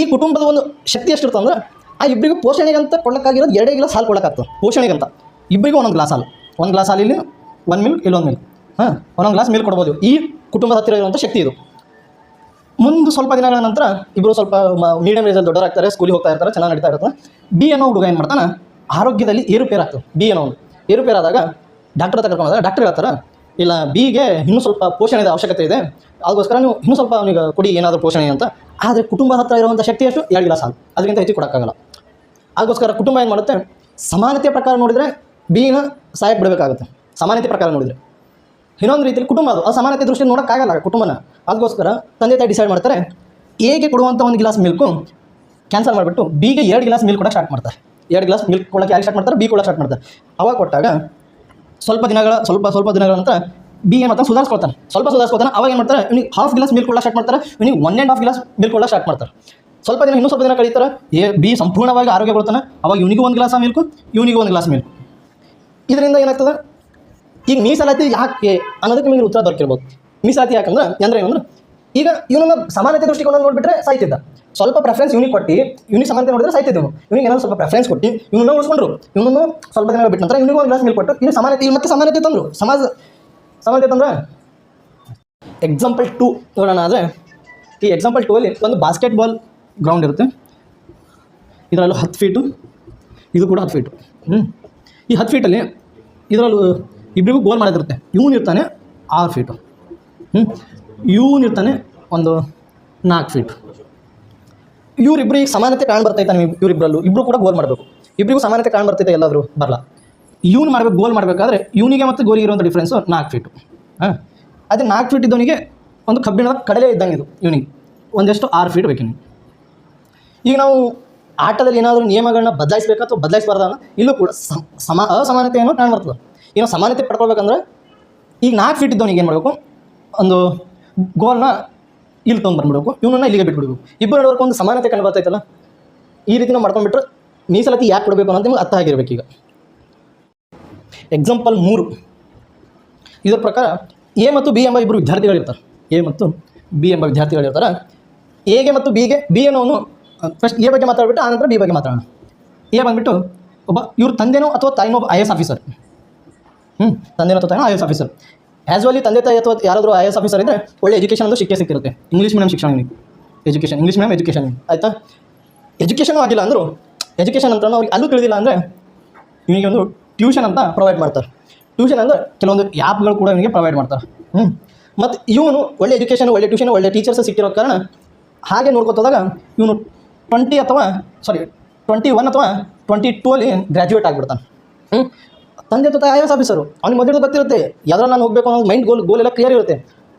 ಈ ಕುಟುಂಬದ ಒಂದು ಶಕ್ತಿ ಎಷ್ಟಿರ್ತದೆ ಅಂದ್ರೆ, ಆ ಇಬ್ಬರಿಗೂ ಪೋಷಣೆಗಂತ ಕೊಡೋಕ್ಕಾಗಿರೋದು ಎರಡೇ ಗ್ಲಾಸ್ ಹಾಲು ಕೊಡೋಕ್ಕಾಗ್ತದೆ ಪೋಷಣೆಗಂತ. ಇಬ್ಬರಿಗೂ ಒಂದೊಂದು ಗ್ಲಾಸ್ ಹಾಲು. ಒಂದು ಗ್ಲಾಸ್ ಹಾಲಿಲ್ಲಿ ಒಂದು ಮಿಲ್ಕ್ ಇಲ್ಲೊಂದು ಮಿಲ್ಕ್ ಹಾಂ, ಒಂದೊಂದು ಗ್ಲಾಸ್ ಮಿಲ್ಕ್ ಕೊಡ್ಬೋದು ಈ ಕುಟುಂಬದ ಹತ್ತಿರ ಇರುವಂಥ ಶಕ್ತಿ ಇದು. ಮುಂದೆ ಸ್ವಲ್ಪ ದಿನಗಳ ನಂತರ ಇಬ್ಬರು ಸ್ವಲ್ಪ ಮೀಡಿಯಂ ಏಜಲ್ಲಿ ದೊಡ್ಡವರಾಗ್ತಾರೆ ಸ್ಕೂಲಿಗೆ ಹೋಗ್ತಾ ಇರ್ತಾರೆ, ಚೆನ್ನಾಗಿ ನಡೀತಾ ಇರ್ತಾರೆ ಬಿ ಅನ್ನೋ ಹುಡುಗ ಏನು ಮಾಡ್ತಾನೆ, ಆರೋಗ್ಯದಲ್ಲಿ ಏರುಪೇರಾಗ್ತದೆ ಬಿ ಅನ್ನೋ ಒಂದು ಏರುಪೇರಾದಾಗ ಡಾಕ್ಟರ್ ಹತ್ರ ಕರ್ಕೊಂಡು ಹೋದಾಗ ಡಾಕ್ಟರ್ ಹೇಳ್ತಾರೆ, ಇಲ್ಲ ಬಿಗೆ ಇನ್ನೂ ಸ್ವಲ್ಪ ಪೋಷಣೆದ ಅವಶ್ಯಕತೆ ಇದೆ ಅದಕ್ಕೋಸ್ಕರ ನೀವು ಇನ್ನೂ ಸ್ವಲ್ಪ ಅವನಿಗೆ ಕೊಡಿ, ಏನಾದರೂ ಪೋಷಣೆ ಅಂತ. ಆದರೆ ಕುಟುಂಬ ಹತ್ರ ಇರುವಂಥ ಶಕ್ತಿ ಎಷ್ಟು ಎರಡು ಗ್ಲಾಸ್ ಅದಕ್ಕಿಂತ ಹೆಚ್ಚು ಕೊಡೋಕ್ಕಾಗಲ್ಲ. ಅದಕ್ಕೋಸ್ಕರ ಕುಟುಂಬ ಏನು ಮಾಡುತ್ತೆ ಸಮಾನತೆ ಪ್ರಕಾರ ನೋಡಿದರೆ ಬಿನ ಸಹಾಯಕ್ಕೆ ಬಿಡಬೇಕಾಗುತ್ತೆ. ಸಮಾನತೆ ಪ್ರಕಾರ ನೋಡಿದರೆ. ಇನ್ನೊಂದು ರೀತಿಯಲ್ಲಿ ಕುಟುಂಬ ಅದು. ಅಸಮಾನತೆ ದೃಷ್ಟಿಯಲ್ಲಿ ನೋಡೋಕ್ಕಾಗಲ್ಲ ಕುಟುಂಬನ. ಅದಕ್ಕೋಸ್ಕರ ತಂದೆ ತಾಯಿ ಡಿಸೈಡ್ ಮಾಡ್ತಾರೆ ಎಗೆ ಕೊಡುವಂಥ ಒಂದು ಗ್ಲಾಸ್ ಮಿಲ್ಕು ಕ್ಯಾನ್ಸಲ್ ಮಾಡಿಬಿಟ್ಟು ಬಿಗೆ ಎರಡು ಗ್ಲಾಸ್ ಮಿಲ್ಕ್ ಕೊಡೋಕೆ ಸ್ಟಾರ್ಟ್ ಮಾಡ್ತಾರೆ. ಎರಡು ಗ್ಲಾಸ್ ಮಿಲ್ಕ್ ಕೊಡೋಕೆ ಯಾರು ಸ್ಟಾರ್ಟ್ ಮಾಡ್ತಾರೆ? ಬಿ ಕೊಡೋಕೆ ಸ್ಟಾರ್ಟ್ ಮಾಡ್ತಾರೆ. ಅವಾಗ ಕೊಟ್ಟಾಗ ಸ್ವಲ್ಪ ದಿನಗಳ, ಸ್ವಲ್ಪ ಸ್ವಲ್ಪ ದಿನಗಳ ನಂತರ ಬಿ ಏನು ಮಾಡ್ತಾನೆ? ಸುಧಾರಿಸ್ಕೊಳ್ತಾನೆ. ಸ್ವಲ್ಪ ಸುಧಾರಿಸ್ಕೊಳ್ತಾನೆ. ಅವಾಗ ಏನು ಮಾಡ್ತಾರೆ? ಇವ್ನಿಗೆ ಹಾಫ್ ಗ್ಲಾಸ್ ಮಿಲ್ಕ್ ಕೊಡೋಕೆ ಸ್ಟಾರ್ಟ್ ಮಾಡ್ತಾರೆ. ಇವ್ನಿಗೆ one and half glass milk ಕೊಡೋಕೆ ಸ್ಟಾರ್ಟ್ ಮಾಡ್ತಾರೆ. ಸ್ವಲ್ಪ ದಿನ, ಇನ್ನೂ ಸ್ವಲ್ಪ ದಿನ ಕಳೀತಾರೆ. ಎ ಬಿ ಸಂಪೂರ್ಣವಾಗಿ ಆರೋಗ್ಯ ಕೊಡ್ತಾನೆ. ಅವಾಗ ಇವನಿಗೂ ಒಂದು ಗ್ಲಾಸ್ ಮಿಲ್ಕು ಇವನಿಗೂ ಒಂದು ಗ್ಲಾಸ್ ಮಿಲ್ಕು ಇದರಿಂದ ಏನಾಗ್ತದೆ? ಈಗ ಮೀಸಲಾತಿ ಯಾಕೆ ಅನ್ನೋದಕ್ಕೆ ನಿಮಗೆ ಉತ್ತರ ದೊರಕಿರ್ಬೋದು. ಮೀಸಲಾತಿ ಯಾಕಂದ್ರೆ ಅಂದ್ರೆ ಏನಂದ್ರೆ, ಈಗ ಇವನನ್ನ ಸಮಾನತೆ ದೃಷ್ಟಿಕೋನ ನೋಡ್ಬಿಟ್ರೆ ಸಾಯ್ತಿದ್ದ. ಸ್ವಲ್ಪ ಪ್ರೆಫರೆನ್ಸ್ ಇವನಿಗೆ ಕೊಟ್ಟು, ಇವನಿಗೆ ಸಮಾನತೆ ನೋಡಿದ್ರೆ ಸಾಯ್ತಿದ್ದೆವು ಇವನಿಗೆ ಏನಾದ್ರು ಸ್ವಲ್ಪ ಪ್ರೆಫರೆನ್ಸ್ ಕೊಟ್ಟು, ಇವನನ್ನ ಉಳಿಸ್ಕೊಂಡ್ರು. ಇವನನ್ನು ಸ್ವಲ್ಪ ದಿನ ಬಿಟ್ಟು ನಂತರ ಇವನಿಗೂ ಒಂದು ಗ್ಲಾಸ್ ಮೇಲೆ ಕೊಟ್ಟು, ಇನ್ನು ಸಮಾನತೆ ಮತ್ತೆ ಸಮಾನತೆ ತಂದ್ರು. ಸಮಾಜ, ಸಮಾನತೆ ತಂದ್ರೆ? ಎಕ್ಸಾಂಪಲ್ ಟು ನೋಡೋಣ ಆದರೆ, ಈ ಎಕ್ಸಾಂಪಲ್ ಟೂ ಅಲ್ಲಿ ಒಂದು ಬಾಸ್ಕೆಟ್ ಬಾಲ್ ಗ್ರೌಂಡ್ ಇರುತ್ತೆ. ಇದರಲ್ಲೂ ಹತ್ತು ಫೀಟು ಇದು ಕೂಡ ಹತ್ತು ಫೀಟು ಹ್ಞೂ ಈ ಹತ್ತು ಫೀಟಲ್ಲಿ ಇದರಲ್ಲೂ ಇಬ್ಬರಿಗೂ ಗೋಲ್ ಮಾಡೋದಿರುತ್ತೆ. ಇವನು ಇರ್ತಾನೆ ಆರು ಫೀಟು ಹ್ಞೂ ಇವನು ಇರ್ತಾನೆ ಒಂದು ನಾಲ್ಕು ಫೀಟ್ ಇವರಿಬ್ಬರಿಗೆ ಸಮಾನತೆ ಕಾಣ್ ಬರ್ತೈತೆ ನೀವು ಇವರಿಬ್ಬರಲ್ಲೂ ಇಬ್ಬರು ಕೂಡ ಗೋಲ್ ಮಾಡಬೇಕು. ಇಬ್ಬರಿಗೂ ಸಮಾನತೆ ಕಾಣ್ ಬರ್ತೈತೆ ಎಲ್ಲಾದರೂ ಬರಲ್ಲ ಇವ್ನು ಮಾಡಬೇಕು ಗೋಲ್ ಮಾಡಬೇಕಾದ್ರೆ ಇವನಿಗೆ ಮತ್ತು ಗೋಲಿಗೆ ಇರುವಂಥ ಡಿಫ್ರೆನ್ಸು ನಾಲ್ಕು ಫೀಟು ಹಾಂ? ಅದೇ ನಾಲ್ಕು ಫೀಟ್ ಇದ್ದವನಿಗೆ ಒಂದು ಕಬ್ಬಿಣದ ಕಡಲೆ ಇದ್ದಂಗೆ ಇದು ಇವನಿಗೆ. ಒಂದಷ್ಟು ಆರು ಫೀಟ್ ಬೇಕು ನೀವು ಈಗ ನಾವು ಆಟದಲ್ಲಿ ಏನಾದರೂ ನಿಯಮಗಳನ್ನ ಬದಲಾಯಿಸಬೇಕಾ ಅಥವಾ ಬದಲಾಯಿಸಬಾರ್ದು ಅನ್ನೋ ಇಲ್ಲೂ ಕೂಡ ಸಮ ಸಮ ಅಸಮಾನತೆಯನ್ನು ಕಾಣ್ ಬರ್ತದೆ. ಏನೋ ಸಮಾನತೆ ಪಡ್ಕೊಳ್ಬೇಕಂದ್ರೆ ಈಗ ನಾಲ್ಕು ಫೀಟ್ ಇದ್ದವನಿಗೆ ಏನು ಮಾಡಬೇಕು? ಒಂದು ಗೋಲ್ನ ಇಲ್ಲಿ ತೊಗೊಂಡು ಬಂದ್ಬಿಡ್ಬೇಕು. ಇವನನ್ನ ಇಲ್ಲಿಗೆ ಬಿಟ್ಬಿಡ್ಬೇಕು. ಇಬ್ಬರು ನಡುವರ್ಗೆ ಒಂದು ಸಮಾನತೆ ಕಂಡು ಬರ್ತೈತಲ್ಲ? ಈ ರೀತಿ ನಾವು ಮಾಡ್ಕೊಂಡ್ಬಿಟ್ರೆ ಮೀಸಲಾತಿ ಯಾಕೆ ಕೊಡಬೇಕು ಅಂತ ನಿಮ್ಗೆ ಅರ್ಥ ಆಗಿರ್ಬೇಕು ಈಗ ಎಕ್ಸಾಂಪಲ್ ಮೂರು. ಇದರ ಪ್ರಕಾರ ಎ ಮತ್ತು ಬಿ ಎಂಬ ಇಬ್ಬರು ವಿದ್ಯಾರ್ಥಿಗಳಿರ್ತಾರೆ ಎ ಮತ್ತು ಬಿ ಎಂಬ ವಿದ್ಯಾರ್ಥಿಗಳಿರ್ತಾರೆ ಎಗೆ ಮತ್ತು ಬಿಗೆ ಬಿ ಅನ್ನೋನು ಫಸ್ಟ್ ಎ ಬಗ್ಗೆ ಮಾತಾಡ್ಬಿಟ್ಟು ಆನಂತರ ಬಿ ಬಗ್ಗೆ ಮಾತಾಡೋಣ. ಎ ಬಂದ್ಬಿಟ್ಟು, ಒಬ್ಬ ಇವ್ರ ತಂದೆನೋ ಅಥವಾ ತಾಯಿನೋ ಒಬ್ಬ ಐ ಎಸ್ ಆಫೀಸರ್ ಹ್ಞೂ ತಂದೆನೋ ಅಥವಾ ತಾಯಿನೋ ಐ ಎಸ್ ಆಫೀಸರ್ ಆ್ಯಸ್ವಲಿ ತಂದೆ ತಾಯಿ ಅಥವಾ ಯಾರಾದರೂ ಐ ಎಸ್ ಆಫೀಸರ್ ಇದ್ದರೆ ಒಳ್ಳೆ ಎಜುಕೇಷನ್ ಒಂದು ಶಿಕ್ಷೆ ಸಿಕ್ಕಿರುತ್ತೆ. ಇಂಗ್ಲೀಷ್ ಮೀಡಿಯಂ ಶಿಕ್ಷಣ ಎಜುಕೇಷನ್ ಇಂಗ್ಲೀಷ್ ಮೀಡಿಯಂ ಎಜುಕೇಷನ್ ಆಯಿತಾ? ಎಜುಕೇಷನ್ ಆಗಿಲ್ಲ ಅಂದರು ಎಜುಕೇಷನ್ ಅಂತ ಅವ್ರಿಗೆ ಅಲ್ಲೂ ತಿಳಿದಿಲ್ಲ ಅಂದರೆ ಇವನಿಗೆ ಒಂದು ಟ್ಯೂಷನ್ ಅಂತ ಪ್ರೊವೈಡ್ ಮಾಡ್ತಾರೆ. ಟ್ಯೂಷನ್ ಅಂದರೆ ಕೆಲವೊಂದು ಆ್ಯಪ್ಗಳು ಕೂಡ ಇವನಿಗೆ ಪ್ರೊವೈಡ್ ಮಾಡ್ತಾರೆ. ಹ್ಞೂ ಮತ್ತು ಇವನು ಒಳ್ಳೆ ಎಜುಕೇಷನ್ ಒಳ್ಳೆ ಟ್ಯೂಷನ್ ಒಳ್ಳೆ ಟೀಚರ್ಸ್ ಸಿಕ್ಕಿರೋ ಕಾರಣ ಹಾಗೆ ನೋಡ್ಕೊತದಾಗ ಇವನು ಟ್ವೆಂಟಿ ಅಥವಾ ಸಾರಿ ಟ್ವೆಂಟಿ ಒನ್ ಅಥವಾ ಟ್ವೆಂಟಿ ಟೂ ಅಲ್ಲಿ ಗ್ರ್ಯಾಜುಯೇಟ್ ಆಗಿಬಿಡ್ತಾನೆ. ಹ್ಞೂ ತಂದೆ ಜೊತೆ ಐ ಎಸ್ ಆಫೀಸರು. ಅವ್ನಿಗೆ ಮೊದಲು ಗೊತ್ತಿರುತ್ತೆ ಯಾವ್ದಾರ ನಾನು ಹೋಗಬೇಕು ಅನ್ನೋ ಮೈಂಡ್ ಗೋಲ್ ಗೋಲ್ ಎಲ್ಲ ಕ್ಲಿಯರ್ ಇರುತ್ತೆ.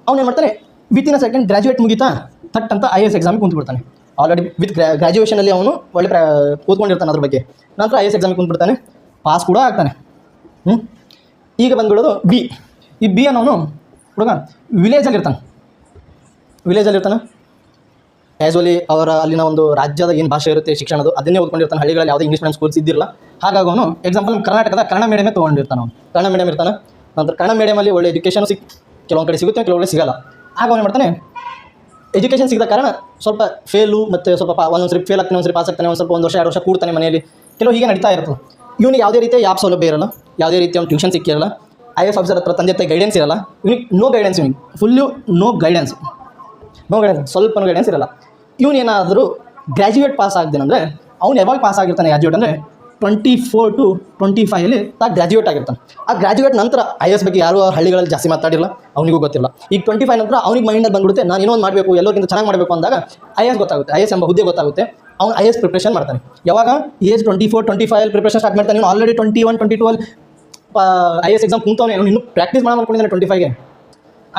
ಅವ್ನು ಏನು ಮಾಡ್ತಾನೆ ವಿತಿನ್ ಅ ಸೆಕೆಂಡ್ ಗ್ರಾಜುಯೇಟ್ ಮುಗಿತಾ ಥಟ್ ಅಂತ ಐ ಎಸ್ ಎಕ್ಸಾಮಿಗೆ ಕುಂತ್ಬಿಡ್ತಾನೆ. ಆಲ್ರೆಡಿ ವಿತ್ ಗ್ರಾ ಗ್ರಾಜುಯೇಷನಲ್ಲಿ ಅವನು ಒಳ್ಳೆ ಪ್ರಾ ಕೂತ್ಕೊಂಡಿರ್ತಾನೆ ಅದ್ರ ಬಗ್ಗೆ. ನಂತರ ಐ ಎಸ್ ಎಕ್ಸಾಮಿಗೆ ಕುಂತ್ಬಿಡ್ತಾನೆ ಪಾಸ್ ಕೂಡ ಆಗ್ತಾನೆ. ಹ್ಞೂ ಈಗ ಬಂದ್ಬಿಡೋದು ಬಿ ಈ ಬಿ ಅನ್ನೋನು ಹುಡುಗ ವಿಲೇಜಲ್ಲಿ ಇರ್ತಾನೆ ವಿಲೇಜಲ್ಲಿ ಇರ್ತಾನೆ ಆ್ಯಸ್ವಲಿ ಅವರ ಅಲ್ಲಿನ ಒಂದು ರಾಜ್ಯದ ಏನು ಭಾಷೆ ಇರುತ್ತೆ ಶಿಕ್ಷಣದು ಅದನ್ನೇ ಓದ್ಕೊಂಡಿರ್ತಾನೆ. ಹಳ್ಳಿಗಳಲ್ಲಿ ಯಾವುದೇ ಇಂಗ್ಲೀಷ್ ಮೀಡಿಯಂ ಸ್ಕೂಲ್ಸ್ ಇದ್ದಿರಲ್ಲ ಹಾಗಾಗಿ ಅವನು ಎಕ್ಸಾಂಪಲ್ ಕರ್ನಾಟಕದ ಕನ್ನಡ ಮೀಡಿಯಮೇ ತೊಗೊಂಡಿರ್ತಾನೆ ಅವನು. ಕನ್ನಡ ಮೀಡಿಯಂ ಇರ್ತಾನೆ. ನಂತರ ಕನ್ನಡ ಮೀಡಿಯಮಲ್ಲಿ ಒಳ್ಳೆ ಎಜುಕೇಷನ್ ಸಿಕ್ ಕೆಲವೊಂದು ಕಡೆ ಸಿಗುತ್ತೆ, ಕೆಲವೊಂದು ಸಿಗಲ್ಲ. ಆಗ ಅವನು ಮಾಡ್ತಾನೆ ಎಜುಕೇಷನ್ ಸಿಗದ ಕಾರಣ ಸ್ವಲ್ಪ ಫೇಲು ಮತ್ತು ಸ್ವಲ್ಪ ಪಾ ಒಂದೊಂದು ಸರಿ ಫೇಲ್ ಆಗ್ತಾನೆ ಒಂದು ಸರಿ ಪಾಸ್ ಆಗ್ತಾನೆ, ಒಂದು ಸ್ವಲ್ಪ ಒಂದು ವರ್ಷ, ಎರಡು ವರ್ಷ ಕೂಡ್ತಾನೆ ಮನೆಯಲ್ಲಿ. ಕೆಲವು ಹೀಗೆ ನಡೀತಾ ಇರ್ತದೆ ಇವನಿಗೆ ಯಾವುದೇ ರೀತಿಯ ಯಾವ ಸೌಲಭ್ಯ ಇರಲ್ಲ, ಯಾವುದೇ ರೀತಿಯ ಒಂದು ಟ್ಯೂಷನ್ ಸಿಕ್ಕಿರಲ್ಲ ಐ ಎಸ್ ಆಫೀಸರ್ ಹತ್ರ ತಂದೆ ತಾಯಿ ಗೈಡೆನ್ಸ್ ಇರಲ್ಲ, ಇವನಿಗೆ ನೋ ಗೈಡೆನ್ಸ್ ಇವನಿಗೆ. Full no guidance no guidance ಸ್ವಲ್ಪ ಗೈಡೆನ್ಸ್ ಇರಲ್ಲ. ಇವನು ಏನಾದರೂ ಗ್ರ್ಯಾಜುಯೇಟ್ ಪಾಸ್ ಆಗ್ದೇನಂದರೆ, ಅವ್ನು ಯಾವಾಗ ಪಾಸ್ ಆಗಿರ್ತಾನೆ ಗ್ರ್ಯಾಜುಯೇಟ್ ಅಂದರೆ ಟ್ವೆಂಟಿ ಫೋರ್ ಟು ಟ್ವೆಂಟಿ ಫೈವಲ್ಲಿ ತಾ ಗ್ರ್ಯಾಜುಯೇಟ್ ಆಗಿರ್ತಾನೆ. ಆ ಗ್ರ್ಯಾಜುಯೇಟ್ ನಂತರ ಐ ಎಸ್ ಬಗ್ಗೆ ಯಾರು ಹಳ್ಳಿಗಳಲ್ಲಿ ಜಾಸ್ತಿ ಮಾತಾಡಿಲ್ಲ, ಅವನಿಗೂ ಗೊತ್ತಿಲ್ಲ. ಈಗ ಟ್ವೆಂಟಿ ಫೈವ್ ನಂತರ ಅವ್ನಿಗೆ ಮೈಂಡಲ್ಲಿ ಬಂದ್ಬಿಡುತ್ತೆ, ನಾನು ಏನೋ ಒಂದು ಮಾಡಬೇಕು ಎಲ್ಲರಿಗಿಂತ ಚೆನ್ನಾಗಿ ಮಾಡಬೇಕು ಅಂದಾಗ ಐ ಎಸ್ ಗೊತ್ತಾಗುತ್ತೆ ಐ ಎಸ್ ಎಂಬ ಹುದ್ದೆ ಗೊತ್ತಾಗುತ್ತೆ, ಅವ್ನು ಐ ಎಸ್ ಪ್ರಿಪ್ರೇಷನ್ ಮಾಡ್ತಾನೆ. ಯಾವಾಗ? Age twenty four twenty five preparation start ಮಾಡ್ತಾನೆ ನೀವು already twenty one twenty two ಅಲ್ಲಿ ಐ ಎಸ್ ಎಕ್ಸಾಮ್ ಕುಂತವನೇ ಇನ್ನೂ ಪ್ರಾಕ್ಟೀಸ್ ಮಾಡಿ ಮಾಡ್ಕೊಂಡಿದ್ದಾನೆ ಟ್ವೆಂಟಿ ಫೈವ್ಗೆ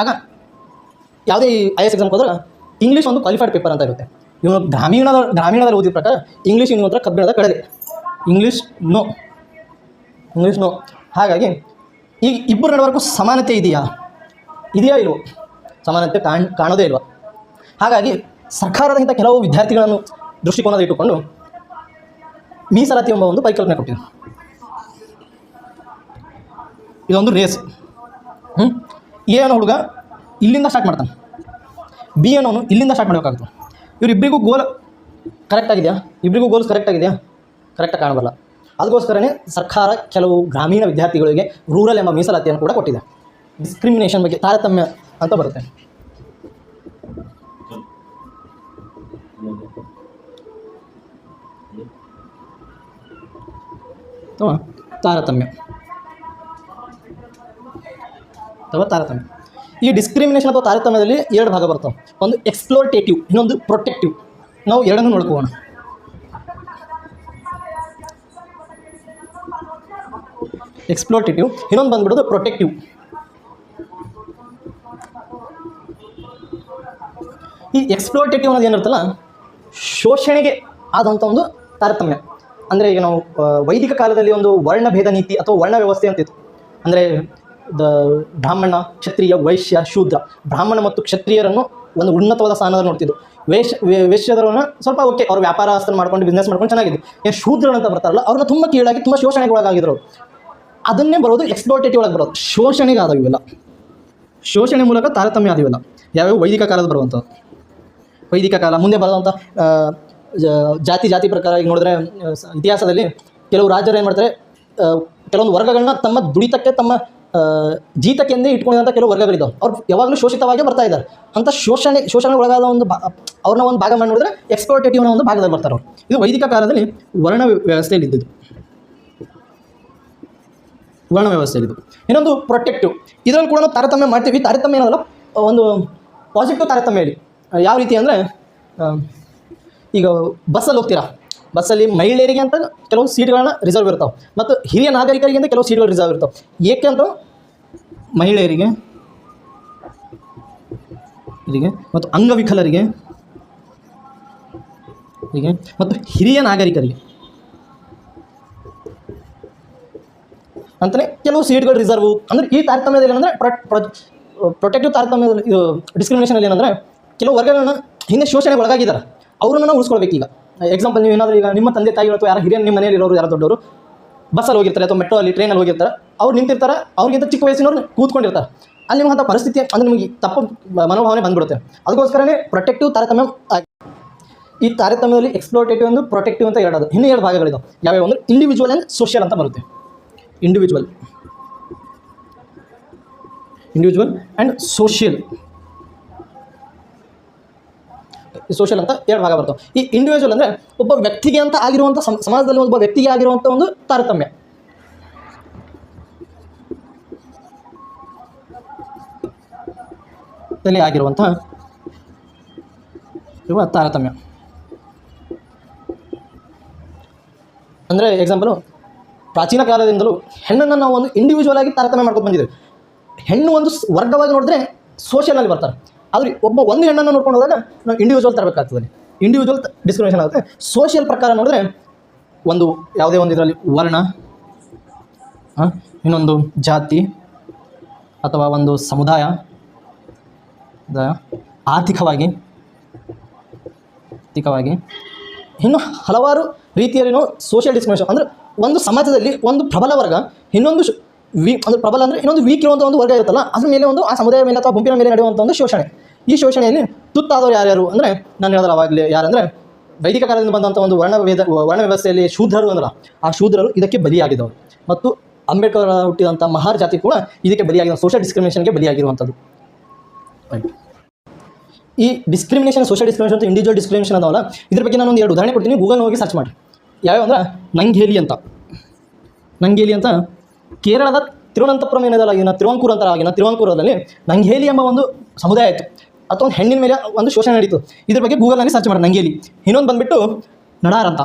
ಆಗ, ಯಾವುದೇ ಐ ಎಸ್ ಎಕ್ಸಾಮ್ಗೆ ಹೋದ್ರೆ ಇಂಗ್ಲೀಷ್ ಒಂದು ಕ್ವಾಲಿಫೈಡ್ ಪೇಪರ್ ಅಂತ ಇರುತ್ತೆ. ಇವನು ಗ್ರಾಮೀಣದ, ಗ್ರಾಮೀಣದಲ್ಲಿ ಓದಿದ ಪ್ರಕಾರ ಇಂಗ್ಲೀಷ್ ಇವನು ಹತ್ರ ಕಬ್ಬಿಣದ ಕಡಲೆ. ಇಂಗ್ಲೀಷ್ ನೋ ಇಂಗ್ಲೀಷ್ ನೋ ಹಾಗಾಗಿ ಈ ಇಬ್ಬರ ನಡುವರೆಗೂ ಸಮಾನತೆ ಇದೆಯಾ? ಇದೆಯಾ ಇಲ್ವೋ? ಸಮಾನತೆ ಕಾಣ್, ಕಾಣೋದೇ ಇಲ್ವ? ಹಾಗಾಗಿ ಸರ್ಕಾರದ ಇಂಥ ಕೆಲವು ವಿದ್ಯಾರ್ಥಿಗಳನ್ನು ದೃಷ್ಟಿಕೋನದಲ್ಲಿ ಇಟ್ಟುಕೊಂಡು ಮೀಸಲಾತಿ ಎಂಬ ಒಂದು ಪರಿಕಲ್ಪನೆ ಕೊಟ್ಟಿದೆ ಇದೊಂದು ರೇಸ್ ಹ್ಞೂ ಏನು ಹುಡುಗ ಇಲ್ಲಿಂದ ಸ್ಟಾರ್ಟ್ ಮಾಡ್ತಾನೆ. ಬಿ ಅನ್ನೋನು ಇಲ್ಲಿಂದ ಸ್ಟಾರ್ಟ್ ಮಾಡಬೇಕಾಗುತ್ತೆ. ಇವರಿಬ್ಬರಿಗೂ ಗೋಲ್ ಕರೆಕ್ಟ್ ಆಗಿದೆಯಾ? ಇಬ್ಬರಿಗೂ ಗೋಲ್ಸ್ ಕರೆಕ್ಟ್ ಆಗಿದೆಯಾ? ಕರೆಕ್ಟಾಗಿ ಕಾಣಬಲ್ಲ. ಅದಕ್ಕೋಸ್ಕರನೇ ಸರ್ಕಾರ ಕೆಲವು ಗ್ರಾಮೀಣ ವಿದ್ಯಾರ್ಥಿಗಳಿಗೆ ರೂರಲ್ ಎಂಬ ಮೀಸಲಾತಿಯನ್ನು ಕೂಡ ಕೊಟ್ಟಿದೆ. ಡಿಸ್ಕ್ರಿಮಿನೇಷನ್ ಬಗ್ಗೆ ತಾರತಮ್ಯ ಅಂತ ಬರುತ್ತೆ. ತಾರತಮ್ಯ. ಅಥವಾ ತಾರತಮ್ಯ. ಈ ಡಿಸ್ಕ್ರಿಮಿನೇಷನ್ ಅಥವಾ ತಾರತಮ್ಯದಲ್ಲಿ ಎರಡು ಭಾಗ ಬರ್ತವೆ. ಒಂದು ಎಕ್ಸ್ಪ್ಲೋರ್ಟೇಟಿವ್ ಇನ್ನೊಂದು ಪ್ರೊಟೆಕ್ಟಿವ್ ನಾವು ಎರಡನ್ನೂ ನೋಡ್ಕೋಣ. ಎಕ್ಸ್ಪ್ಲೋರ್ಟೇಟಿವ್ ಇನ್ನೊಂದು ಬಂದ್ಬಿಡೋದು ಪ್ರೊಟೆಕ್ಟಿವ್ ಈ ಎಕ್ಸ್ಪ್ಲೋರ್ಟೇಟಿವ್ ಅನ್ನೋದು ಏನಿರುತ್ತಲ್ಲ, ಶೋಷಣೆಗೆ ಆದಂಥ ಒಂದು ತಾರತಮ್ಯ. ಅಂದರೆ ಈಗ ನಾವು ವೈದಿಕ ಕಾಲದಲ್ಲಿ ಒಂದು ವರ್ಣಭೇದ ನೀತಿ ಅಥವಾ ವರ್ಣ ವ್ಯವಸ್ಥೆ ಅಂತಿತ್ತು. ಅಂದರೆ ದ ಬ್ರಾಹ್ಮಣ ಕ್ಷತ್ರಿಯ ವೈಶ್ಯ ಶೂದ್ರ. ಬ್ರಾಹ್ಮಣ ಮತ್ತು ಕ್ಷತ್ರಿಯರನ್ನು ಒಂದು ಉನ್ನತವಾದ ಸ್ಥಾನದಲ್ಲಿ ನೋಡ್ತಿದ್ದು ವೇಷ, ವೇ- ವೇಶ್ಯದರನ್ನ ಸ್ವಲ್ಪ ಓಕೆ, ಅವ್ರು ವ್ಯಾಪಾರ ಆಸ್ತಿ ಮಾಡ್ಕೊಂಡು ಬಿಸ್ನೆಸ್ ಮಾಡ್ಕೊಂಡು ಚೆನ್ನಾಗಿದೆ. ಏನು ಶೂದ್ರರು ಅಂತ ಬರ್ತಾರಲ್ಲ, ಅವ್ರನ್ನ ತುಂಬ ಕೀಳಾಗಿ, ತುಂಬ ಶೋಷಣೆಗೆ ಒಳಗಾಗಿದ್ರು ಅದನ್ನೇ ಬರೋದು ಎಕ್ಸ್ಪ್ಲೋಟೇಟಿವ್ ಒಳಗೆ ಬರೋದು. ಶೋಷಣೆಗೆ ಆದವು ಶೋಷಣೆ ಮೂಲಕ ತಾರತಮ್ಯ ಆದಿವೆಲ್ಲ ಯಾವ್ಯಾವ? ವೈದಿಕ ಕಾಲದ ಬರುವಂಥದ್ದು. ವೈದಿಕ ಕಾಲ, ಮುಂದೆ ಬರುವಂಥ ಜಾತಿ ಜಾತಿ ಪ್ರಕಾರ ಈಗ ನೋಡಿದ್ರೆ ಇತಿಹಾಸದಲ್ಲಿ ಕೆಲವು ರಾಜರು ಏನು ಮಾಡ್ತಾರೆ ಕೆಲವೊಂದು ವರ್ಗಗಳನ್ನ ತಮ್ಮ ದುಡಿತಕ್ಕೆ ತಮ್ಮ ಜೀತಕ್ಕೆಂದೇ ಇಟ್ಕೊಂಡಿದಂಥ ಕೆಲವು ವರ್ಗಗಳಿದ್ದಾವೆ ಅವ್ರು ಯಾವಾಗಲೂ ಶೋಷಿತವಾಗಿ ಬರ್ತಾ ಇದ್ದಾರೆ. ಅಂಥ ಶೋಷಣೆ ಶೋಷಣೆ ಒಳಗಾದ ಒಂದು ಅವ್ರನ್ನ ಒಂದು ಭಾಗ ಮಾಡಿ ನೋಡಿದ್ರೆ ಎಕ್ಸ್ಪ್ಲೋಟೇಟಿವ್ ಅನ್ನೋ ಒಂದು ಭಾಗದಲ್ಲಿ ಬರ್ತಾರೆ ಅವರು. ಇದು ವೈದಿಕ ಕಾಲದಲ್ಲಿ ವರ್ಣ ವ್ಯವಸ್ಥೆಯಲ್ಲಿ ಇದ್ದಿದ್ದು ವರ್ಣ ವ್ಯವಸ್ಥೆಯಲ್ಲಿದ್ದು. ಇನ್ನೊಂದು ಪ್ರೊಟೆಕ್ಟಿವ್ ಇದರಲ್ಲಿ ಕೂಡ ನಾವು ತಾರತಮ್ಯ ಮಾಡ್ತೀವಿ. ತಾರತಮ್ಯ ಏನಲ್ಲ ಒಂದು ಪಾಸಿಟಿವ್ ತಾರತಮ್ಯ ಹೇಳಿ. ಯಾವ ರೀತಿ ಅಂದರೆ ಈಗ ಬಸ್ಸಲ್ಲಿ ಹೋಗ್ತೀರಾ? ಬಸ್ಸಲ್ಲಿ ಮಹಿಳೆಯರಿಗೆ ಅಂತ ಕೆಲವು ಸೀಟ್ಗಳನ್ನ ರಿಸರ್ವ್ ಇರ್ತಾವೆ. ಮತ್ತು ಹಿರಿಯ ನಾಗರಿಕರಿಗೆ ಅಂತ ಕೆಲವು ಸೀಟ್ಗಳು ರಿಸರ್ವ್ ಇರ್ತಾವೆ. ಏಕೆ ಅಂತ ಮಹಿಳೆಯರಿಗೆ ಹೀಗೆ ಮತ್ತು ಅಂಗವಿಕಲರಿಗೆ ಹೀಗೆ ಮತ್ತು ಹಿರಿಯ ನಾಗರಿಕರಿಗೆ ಅಂತಲೇ ಕೆಲವು ಸೀಟ್ಗಳು ರಿಸರ್ವ್ ಅಂದರೆ ಈ ತಾರತಮ್ಯದಲ್ಲಿ ಏನಂದರೆ ಪ್ರೊಟೆಕ್ಟಿವ್ ತಾರತಮ್ಯದಲ್ಲಿ, ಇದು ಡಿಸ್ಕ್ರಿಮಿನೇಷನಲ್ಲಿ ಏನಂದರೆ ಕೆಲವು ವರ್ಗಗಳನ್ನ ಹಿಂದೆ ಶೋಷಣೆಗೆ ಒಳಗಾಗಿದ್ದಾರೆ. ಅವ್ರನ್ನ ಉಳಿಸ್ಕೊಳ್ಬೇಕು ಈಗ ಎಕ್ಸಾಂಪಲ್ ನೀವು ಏನಾದರೂ ಈಗ ನಿಮ್ಮ ತಂದೆ, ತಾಯಿ ಅಥವಾ ಯಾರು ಹಿರಿಯ ನಿಮ್ಮ ಮನೆಯಲ್ಲಿ ಇರೋರು, ಯಾರು ದೊಡ್ಡವರು ಬಸ್ಸಲ್ಲಿ ಹೋಗಿರ್ತಾರೆ ಅಥವಾ ಮೆಟ್ರೋ ಅಲ್ಲಿ ಟ್ರೈನಲ್ಲಿ ಹೋಗಿರ್ತಾರೆ, ಅವ್ರು ನಿಂತಿರ್ತಾರೆ, ಅವ್ರಿಗಿಂತ ಚಿಕ್ಕ ವಯಸ್ಸಿನವ್ರು ಕೂತ್ಕೊಂಡಿರ್ತಾರೆ. ಅಲ್ಲಿ ನಿಮ್ಮಂಥ ಪರಿಸ್ಥಿತಿ, ಅಂದರೆ ನಿಮಗೆ ತಪ್ಪು ಮನೋಭಾವನೆ ಬಂದ್ಬಿಡುತ್ತೆ. ಅದಕ್ಕೋಸ್ಕರನೇ ಪ್ರೊಟೆಕ್ಟಿವ್ ತಾರತಮ್ಯ ಈ ತಾರತಮ್ಯದಲ್ಲಿ ಎಕ್ಸ್ಪ್ಲೋಟೇಟಿವ್ ಒಂದು ಪ್ರೊಟೆಕ್ಟಿವ್ ಅಂತ ಹೇಳೋದು ಇನ್ನೂ ಎರಡು ಭಾಗಗಳಿದೆ ಯಾವ್ಯಾವ ಅಂದರೆ ಇಂಡಿವಿಜುವಲ್ ಆ್ಯಂಡ್ ಸೋಷಿಯಲ್ ಅಂತ ಬರುತ್ತೆ. Individual individual and social social ಅಂತ ಎರಡು ಭಾಗ ಬರ್ತವೆ. ಈ ಇಂಡಿವಿಜುವಲ್ ಅಂದರೆ ಒಬ್ಬ ವ್ಯಕ್ತಿಗೆ ಅಂತ ಆಗಿರುವಂಥ ಸಮಾಜದಲ್ಲಿ ಒಬ್ಬ ವ್ಯಕ್ತಿಗೆ ಆಗಿರುವಂಥ ಒಂದು ತಾರತಮ್ಯ. ಆಗಿರುವಂಥ ಇರುವ ತಾರತಮ್ಯ. ಅಂದರೆ ಎಕ್ಸಾಂಪಲು ಪ್ರಾಚೀನ ಕಾಲದಿಂದಲೂ ಹೆಣ್ಣನ್ನು ನಾವು ಒಂದು ಇಂಡಿವಿಜುವಲ್ ಆಗಿ ತಾರತಮ್ಯ ಮಾಡ್ಕೊಂಡು ಬಂದಿದ್ದೀವಿ. ಹೆಣ್ಣು ಒಂದು ವರ್ಗವಾಗಿ ನೋಡಿದ್ರೆ ಸೋಷಿಯಲ್ನಲ್ಲಿ ಬರ್ತಾರೆ. ಆದರೆ ಒಬ್ಬ ಒಂದು ಹೆಣ್ಣನ್ನು ನೋಡ್ಕೊಂಡು ಹೋದಾಗ ನಾವು ಇಂಡಿವಿಜುವಲ್ ತರಬೇಕಾಗ್ತದೆ. ಇಂಡಿವಿಜುವಲ್ ಡಿಸ್ಕ್ರಿಮಿನೇಷನ್ ಆಗುತ್ತೆ. ಸೋಷಿಯಲ್ ಪ್ರಕಾರ ನೋಡಿದ್ರೆ ಒಂದು ಯಾವುದೇ ಒಂದು ಇದರಲ್ಲಿ ವರ್ಣ ಇನ್ನೊಂದು ಜಾತಿ ಅಥವಾ ಒಂದು ಸಮುದಾಯ ಆರ್ಥಿಕವಾಗಿ ಆರ್ಥಿಕವಾಗಿ ಇನ್ನು ಹಲವಾರು ರೀತಿಯಲ್ಲಿ ಸೋಷಿಯಲ್ ಡಿಸ್ಕ್ರಿಮಿನೇಷನ್ ಅಂದರೆ ಒಂದು ಸಮಾಜದಲ್ಲಿ ಒಂದು ಪ್ರಬಲ ವರ್ಗ, ಇನ್ನೊಂದು ವೀ ಅಂದರೆ ಪ್ರಬಲ ಅಂದರೆ ಇನ್ನೊಂದು ವೀಕ್ ಇರುವಂಥ ಒಂದು ವರ್ಗ ಇರುತ್ತಲ್ಲ, ಅದ್ರ ಮೇಲೆ ಒಂದು ಆ ಸಮುದಾಯ ಮೇಲೆ ಅಥವಾ ಗುಂಪಿನ ಮೇಲೆ ನಡೆಯುವಂಥ ಒಂದು ಶೋಷಣೆ. ಈ ಶೋಷಣೆಯಲ್ಲಿ ತುತ್ತಾದವರು ಯಾರ್ಯಾರು ಅಂದರೆ ನಾನು ಹೇಳಿದ್ರೆ ಅವಾಗಲೇ, ಯಾರಂದರೆ ವೈದಿಕ ಕಾಲದಿಂದ ಬಂದಂಥ ಒಂದು ವರ್ಣವೇದ ವರ್ಣ ವ್ಯವಸ್ಥೆಯಲ್ಲಿ ಶೂದ್ರರು ಅಂದ್ರೆ ಆ ಶೂದ್ರರು ಇದಕ್ಕೆ ಬಲಿಯಾಗಿದ್ದವರು. ಮತ್ತು ಅಂಬೇಡ್ಕರ್ ಹುಟ್ಟಿದಂಥ ಮಹಾರ್ ಜಾತಿ ಕೂಡ ಇದಕ್ಕೆ ಬಲಿಯಾಗಿದ್ದ ಸೋಷಿಯಲ್ ಡಿಸ್ಕ್ರಿಮಿನೇಷನ್ಗೆ ಬಲಿಯಾಗಿರುವಂಥದ್ದು. ಈ ಡಿಸ್ಕ್ರಿಮಿನೇಷನ್ ಸೋಷಿಯಲ್ ಡಿಸ್ಕ್ರಿಮಿನೇಷನ್ ಮತ್ತು ಇಂಡಿವಿಜುವಲ್ ಡಿಸ್ಕ್ರಿಮಿನೇಷನ್ ಅದಾವಲ್ಲ, ಇದ್ರ ಬಗ್ಗೆ ನಾನು ಒಂದು ಎರಡು ಉದಾಹರಣೆ ಕೊಡ್ತೀನಿ ಗೂಗಲ್ ಹೋಗಿ ಸರ್ಚ್ ಮಾಡಿ ಯಾವ್ಯಾವ ಅಂದ್ರೆ ನಂಗೇಲಿ ಅಂತ. ನಂಗೇಲಿ ಅಂತ ಕೇರಳದ ತಿರುವನಂತಪುರಂ ಏನದಲ್ಲ ಆಗಿನ ತಿರುವಂಕೂರು ಅಂತ ಆಗಿನ ತಿರುವಂಕೂರದಲ್ಲಿ ನಂಗೇಲಿ ಎಂಬ ಒಂದು ಸಮುದಾಯ ಇತ್ತು. ಅಥವಾ ಒಂದು ಹೆಣ್ಣಿನ ಮೇಲೆ ಒಂದು ಶೋಷಣೆ ನಡೀತು. ಇದ್ರ ಬಗ್ಗೆ ಗೂಗಲ್ನಲ್ಲಿ ಸರ್ಚ್ ಮಾಡಿ ನಂಗೇಲಿ ಇನ್ನೊಂದು ಬಂದುಬಿಟ್ಟು ನಡಾರ್ ಅಂತ.